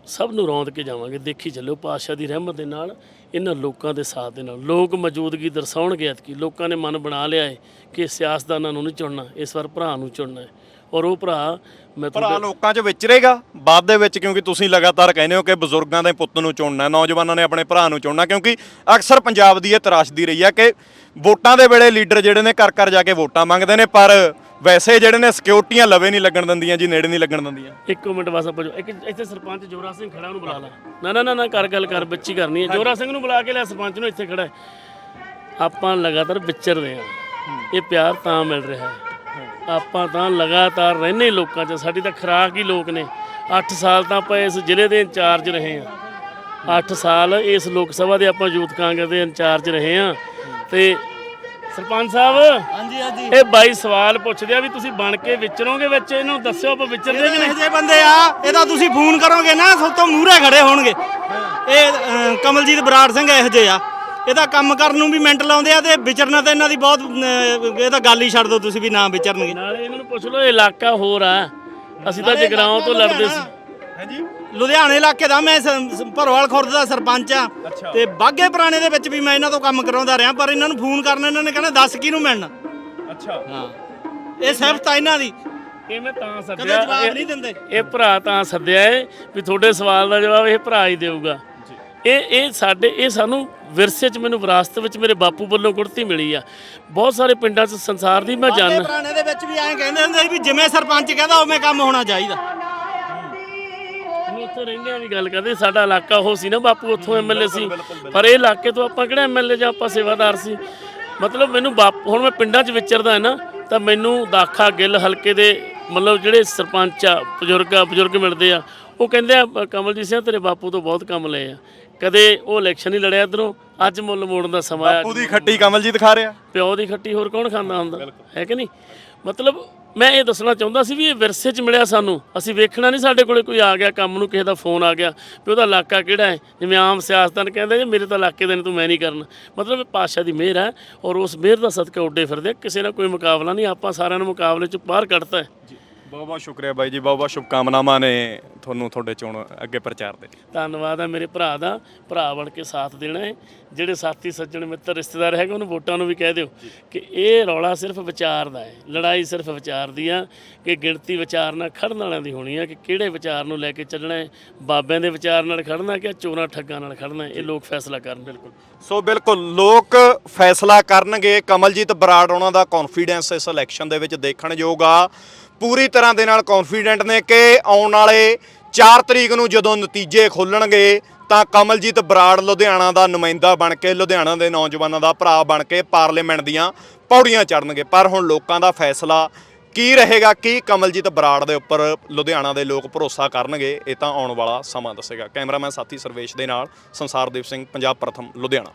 ਸਭ ਨੂੰ ਰੌਂਦ ਕੇ ਜਾਵਾਂਗੇ, ਦੇਖੀ ਚੱਲਿਓ ਪਾਤਸ਼ਾਹ ਦੀ ਰਹਿਮਤ ਦੇ ਨਾਲ, ਇਹਨਾਂ ਲੋਕਾਂ ਦੇ ਸਾਥ ਦੇ ਨਾਲ। ਲੋਕ ਮੌਜੂਦਗੀ ਦਰਸਾਉਣਗੇ ਐਤਕੀ, ਲੋਕਾਂ ਨੇ ਮਨ ਬਣਾ ਲਿਆ ਹੈ ਕਿ ਸਿਆਸਤਦਾਨਾਂ ਨੂੰ ਨਹੀਂ ਚੁਣਨਾ, ਇਸ ਵਾਰ ਭਰਾ ਨੂੰ ਚੁਣਨਾ ਹੈ। ਔਰ ਉਹ ਭਰਾ ਮੈਂ ਭਰਾ ਲੋਕਾਂ 'ਚ ਵਿਚਰੇਗਾ ਬਾਅਦ ਦੇ ਵਿੱਚ ਕਿਉਂਕਿ ਤੁਸੀਂ ਲਗਾਤਾਰ ਕਹਿੰਦੇ ਹੋ ਕਿ ਬਜ਼ੁਰਗਾਂ ਦੇ ਪੁੱਤ ਨੂੰ ਚੁਣਨਾ ਨੌਜਵਾਨਾਂ ਨੇ ਆਪਣੇ ਭਰਾ ਨੂੰ ਚੁਣਨਾ ਕਿਉਂਕਿ ਅਕਸਰ ਪੰਜਾਬ ਦੀ ਇਹ ਤਰਾਸ਼ਦੀ ਰਹੀ ਹੈ ਕਿ ਵੋਟਾਂ ਦੇ ਵੇਲੇ ਲੀਡਰ ਜਿਹੜੇ ਨੇ ਘਰ ਘਰ ਜਾ ਕੇ ਵੋਟਾਂ ਮੰਗਦੇ ਨੇ ਪਰ ਵੈਸੇ ਜਿਹੜੇ ਨੇ ਸਿਕਿਉਰਟੀਆਂ ਲਵੇ ਨਹੀਂ ਲੱਗਣ ਦਿੰਦੀਆਂ ਜੀ ਨੇੜੇ ਨਹੀਂ ਲੱਗਣ ਦਿੰਦੀਆਂ। ਇੱਕ ਮਿੰਟ ਬਸ ਆਪਾਂ ਇੱਕ ਇੱਥੇ ਸਰਪੰਚ ਜੋਰਾ ਸਿੰਘ ਖੜਾ ਉਹਨੂੰ ਬੁਲਾ ਲਾ। ਨਾ ਨਾ ਨਾ ਨਾ ਕਰ ਗੱਲ ਕਰ ਬੱਚੀ ਕਰਨੀ ਹੈ। ਜੋਰਾ ਸਿੰਘ ਨੂੰ ਬੁਲਾ ਕੇ ਲੈ ਸਰਪੰਚ ਨੂੰ ਇੱਥੇ ਖੜਾ। ਆਪਾਂ ਲਗਾਤਾਰ ਵਿਚਰਦੇ ਹਾਂ। ਇਹ ਪਿਆਰ ਤਾਂ ਮਿਲ ਰਿਹਾ ਹੈ। ਆਪਾਂ ਤਾਂ ਲਗਾਤਾਰ ਰਹਿੰਦੇ ਲੋਕਾਂ 'ਚ। ਸਾਡੀ ਤਾਂ ਖੁਰਾਕ ਹੀ ਲੋਕ ਨੇ। 8 ਸਾਲ ਤਾਂ ਆਪਾਂ ਇਸ ਜ਼ਿਲ੍ਹੇ ਦੇ ਇੰਚਾਰਜ ਰਹੇ ਹਾਂ। 8 ਸਾਲ ਇਸ ਲੋਕ ਸਭਾ ਦੇ ਆਪਾਂ ਯੂਥ ਕਾਂਗਰਸ ਦੇ ਇੰਚਾਰਜ ਰਹੇ ਹਾਂ। ਤੇ ਸਰਪੰਚ ਸਾਹਿਬ ਹਾਂਜੀ ਹਾਂਜੀ। ਇਹ ਬਾਈ ਸਵਾਲ ਪੁੱਛਦੇ ਆ ਵੀ ਤੁਸੀਂ ਬਣ ਕੇ ਵਿਚਰੋਗੇ ਵਿੱਚ? ਇਹਨੂੰ ਦੱਸਿਓ ਆਪਾਂ ਵਿਚਰਦੇ ਕਿ ਨਹੀਂ ਇਹ ਜਿਹੇ ਬੰਦੇ ਆ ਇਹਦਾ ਤੁਸੀਂ ਫੋਨ ਕਰੋਗੇ ਨਾ ਸਭ ਤੋਂ ਮੂਹਰੇ ਖੜੇ ਹੋਣਗੇ। ਇਹ ਕਮਲਜੀਤ ਬਰਾੜ ਸਿੰਘ ਇਹੋ ਜਿਹੇ ਆ। ਇਹਦਾ ਕੰਮ ਕਰਨ ਨੂੰ ਵੀ ਮਿੰਟ ਲਾਉਂਦੇ ਆ ਤੇ ਵਿਚਰਨਾ ਤਾਂ ਇਹਨਾਂ ਦੀ ਬਹੁਤ ਅਹ, ਇਹ ਤਾਂ ਗੱਲ ਹੀ ਛੱਡ ਦਿਓ ਤੁਸੀਂ ਵੀ ਨਾ ਵਿਚਰਨਗੇ। ਨਾਲੇ ਇਹਨਾਂ ਨੂੰ ਪੁੱਛ ਲਓ ਇਹ ਇਲਾਕਾ ਹੋਰ ਆ। ਅਸੀਂ ਤਾਂ ਜਗਰਾਉਂ ਤੋਂ ਲੜਦੇ ਸੀ। ਹਾਂਜੀ ਲੁਧਿਆਣੇ ਇਲਾਕੇ ਦਾ ਮੈਂ ਸ- ਸ- ਭਰਵਾਲ ਖੁਰਦ ਦਾ ਸਰਪੰਚ ਆ। ਤੇ ਬਾਗੇ ਪੁਰਾਣੇ ਦੇ ਵਿੱਚ ਵੀ ਮੈਂ ਇਹਨਾਂ ਤੋਂ ਕੰਮ ਕਰਾਉਂਦਾ ਰਿਹਾ ਪਰ ਇਹਨਾਂ ਨੂੰ ਫੋਨ ਕਰਨਾ ਇਹਨਾਂ ਨੇ ਕਹਿਣਾ ਦੱਸ ਕਿਹਨੂੰ ਮਿਲਣਾ? ਅੱਛਾ। ਹਾਂ। ਇਹ ਸਿਫਤ ਆ ਇਹਨਾਂ ਦੀ। ਇਹ ਮੈਂ ਤਾਂ ਕਦੇ ਸੱਦਿਆ ਜਵਾਬ ਇਹ- ਨਹੀਂ ਦਿੰਦੇ। ਇਹ ਭਰਾ ਤਾਂ ਸੱਦਿਆ ਏ ਵੀ ਤੁਹਾਡੇ ਸਵਾਲ ਦਾ ਜਵਾਬ ਇਹ ਭਰਾ ਹੀ ਦੇਊਗਾ। ਇਹ ਇਹ ਸਾਡੇ ਇਹ ਸਾਨੂੰ ਵਿਰਸੇ 'ਚ ਮੈਨੂੰ ਵਿਰਾਸਤ ਵਿੱਚ ਮੇਰੇ ਬਾਪੂ ਵੱਲੋਂ ਗੁੜਤੀ ਮਿਲੀ ਆ। ਬਹੁਤ ਸਾਰੇ ਪਿੰਡਾਂ 'ਚ ਸੰਸਾਰ ਦੀ ਮੈਂ ਜਾਣ ਪੁਰਾਣੇ ਦੇ ਵਿੱਚ ਵੀ ਐਂ ਕਹਿੰਦੇ ਹੁੰਦੇ ਸੀ ਵੀ ਜਿਵੇਂ ਸਰਪੰਚ ਕਹਿੰਦਾ ਉਵੇਂ ਕੰਮ ਹੋਣਾ ਚਾਹੀਦਾ। ਉੱਥੇ ਰਹਿੰਦੇ ਆ ਵੀ ਗੱਲ ਕਰਦੇ ਸਾਡਾ ਇਲਾਕਾ ਉਹ ਸੀ ਨਾ ਬਾਪੂ ਉੱਥੋਂ ਐਮਐਲਏ ਸੀ। ਪਰ ਇਹ ਇਲਾਕੇ ਤੋਂ ਆਪਾਂ ਕਿਹੜਾ ਐਮਐਲਏ ਜਾਂ ਆਪਾਂ ਸੇਵਾਦਾਰ ਸੀ? ਮਤਲਬ ਮੈਨੂੰ ਬਾਪ ਹੁਣ ਮੈਂ ਪਿੰਡਾਂ 'ਚ ਵਿਚਰਦਾ ਹੈ ਨਾ ਤਾਂ ਮੈਨੂੰ ਦਾਖਾ ਗਿੱਲ ਹਲਕੇ ਦੇ ਮਤਲਬ ਜਿਹੜੇ ਸਰਪੰਚ ਆ ਬਜ਼ੁਰਗ ਆ ਬਜ਼ੁਰਗ ਮਿਲਦੇ ਆ ਉਹ ਕਹਿੰਦੇ ਆ "ਅ, ਕਮਲਜੀਤ ਸਿੰਘ ਤੇਰੇ ਬਾਪੂ ਤੋਂ ਬਹੁਤ ਕੰਮ ਲਏ ਆ। ਕਦੇ ਉਹ ਇਲੈਕਸ਼ਨ ਹੀ ਲੜਿਆ ਇਧਰੋਂ। ਅੱਜ ਮੁੱਲ ਮੋੜਨ ਦਾ ਸਮਾਂ ਆ। ਉਹਦੀ ਖੱਟੀ ਕਮਲਜੀਤ ਖਾ ਰਿਹਾ। ਪਿਓ ਦੀ ਖੱਟੀ ਹੋਰ ਕੌਣ ਖਾਂਦਾ ਹੁੰਦਾ? ਹੈ ਕਿ ਨਹੀਂ? ਮਤਲਬ ਮੈਂ ਇਹ ਦੱਸਣਾ ਚਾਹੁੰਦਾ ਸੀ ਵੀ ਇਹ ਵਿਰਸੇ 'ਚ ਮਿਲਿਆ ਸਾਨੂੰ। ਅਸੀਂ ਵੇਖਣਾ ਨਹੀਂ ਸਾਡੇ ਕੋਲੇ ਕੋਈ ਆ ਗਿਆ ਕੰਮ ਨੂੰ ਕਿਸੇ ਦਾ ਫੋਨ ਆ ਗਿਆ। ਵੀ ਉਹਦਾ ਇਲਾਕਾ ਕਿਹੜਾ ਹੈ? ਜਿਵੇਂ ਆਮ ਸਿਆਸਤਦਾਨ ਕਹਿੰਦੇ ਜੇ ਮੇਰੇ ਤਾਂ ਇਲਾਕੇ ਦੇ ਨੇ ਤੂੰ ਮੈਂ ਨਹੀਂ ਕਰਨਾ। ਮਤਲਬ ਇਹ ਪਾਤਸ਼ਾਹ ਦੀ ਮਿਹਰ ਹੈ ਔਰ ਉਸ ਮਿਹਰ ਦਾ ਸਦਕਾ ਉੱਡੇ ਫਿਰਦੇ ਆ। ਕਿਸੇ ਨਾਲ ਕੋਈ ਮੁਕਾਬਲਾ ਨਹੀਂ ਆਪਾਂ ਸਾਰਿਆਂ ਨੂੰ ਮੁਕਾਬਲੇ 'ਚ ਬਾਹਰ ਕੱਢਤਾ ਹੈ। ਬਹੁਤ ਬਹੁਤ ਸ਼ੁਕਰੀਆ ਬਾਈ ਜੀ ਬਹੁਤ ਬਹੁਤ ਸ਼ੁਭਕਾਮਨਾਵਾਂ ਨੇ ਤੁਹਾਨੂੰ ਤੁਹਾਡੇ ਚੋਣ ਅੱਗੇ ਪ੍ਰਚਾਰ ਦੇ। ਧੰਨਵਾਦ ਹੈ ਮੇਰੇ ਭਰਾ ਦਾ ਭਰਾ ਬਣ ਕੇ ਸਾਥ ਦੇਣਾ ਹੈ। ਜਿਹੜੇ ਸਾਥੀ ਸੱਜਣ ਮਿੱਤਰ ਰਿਸ਼ਤੇਦਾਰ ਹੈਗੇ ਉਹਨੂੰ ਵੋਟਾਂ ਨੂੰ ਵੀ ਕਹਿ ਦਿਓ ਕਿ ਇਹ ਰੌਲਾ ਸਿਰਫ ਵਿਚਾਰ ਦਾ ਹੈ। ਲੜਾਈ ਸਿਰਫ ਵਿਚਾਰ ਦੀ ਆ ਕਿ ਗਿਣਤੀ ਵਿਚਾਰ ਨਾਲ ਖੜਨ ਵਾਲਿਆਂ ਦੀ ਹੋਣੀ ਆ ਕਿ ਕਿਹੜੇ ਵਿਚਾਰ ਨੂੰ ਲੈ ਕੇ ਚੱਲਣਾ ਹੈ ਬਾਬਿਆਂ ਦੇ ਵਿਚਾਰ ਨਾਲ ਖੜਨਾ ਕਿ ਚੋਰਾਂ ਠੱਗਾਂ ਨਾਲ ਖੜਨਾ ਹੈ ਇਹ ਲੋਕ ਫੈਸਲਾ ਕਰਨ ਬਿਲਕੁਲ। ਸੋ ਬਿਲਕੁਲ ਲੋਕ ਫੈਸਲਾ ਕਰਨਗੇ। ਕਮਲਜੀਤ ਬਰਾੜ ਉਹਨਾਂ ਦਾ ਕੌਨਫੀਡੈਂਸ ਇਸ ਇਲੈਕਸ਼ਨ ਦੇ ਵਿੱਚ ਦੇਖਣ ਯੋਗ ਆ। ਪੂਰੀ ਤਰ੍ਹਾਂ ਦੇ ਨਾਲ ਕੌਨਫੀਡੈਂਟ ਨੇ ਕਿ ਆਉਣ ਵਾਲੇ 4 ਤਰੀਕ ਨੂੰ ਜਦੋਂ ਨਤੀਜੇ ਖੁੱਲਣਗੇ, ਤਾਂ ਕਮਲਜੀਤ ਬਰਾੜ ਲੁਧਿਆਣਾ ਦਾ ਨੁਮਾਇੰਦਾ ਬਣ ਕੇ, ਲੁਧਿਆਣਾ ਦੇ ਨੌਜਵਾਨਾਂ ਦਾ ਭਰਾ ਬਣ ਕੇ ਪਾਰਲੀਮੈਂਟ ਦੀਆਂ ਪੌੜੀਆਂ ਚੜਨਗੇ ਪਰ ਹੁਣ ਲੋਕਾਂ ਦਾ ਫੈਸਲਾ ਕੀ ਰਹੇਗਾ, ਕੀ ਕਮਲਜੀਤ ਬਰਾੜ ਦੇ ਉੱਪਰ ਲੁਧਿਆਣਾ ਦੇ ਲੋਕ ਭਰੋਸਾ ਕਰਨਗੇ, ਇਹ ਤਾਂ ਆਉਣ ਵਾਲਾ ਸਮਾਂ ਦੱਸੇਗਾ। ਕੈਮਰਾਮੈਨ ਸਾਥੀ ਸਰਵੇਸ਼ ਦੇ ਨਾਲ ਸੰਸਾਰਦੀਪ ਸਿੰਘ, ਪੰਜਾਬ ਪ੍ਰਥਮ, ਲੁਧਿਆਣਾ।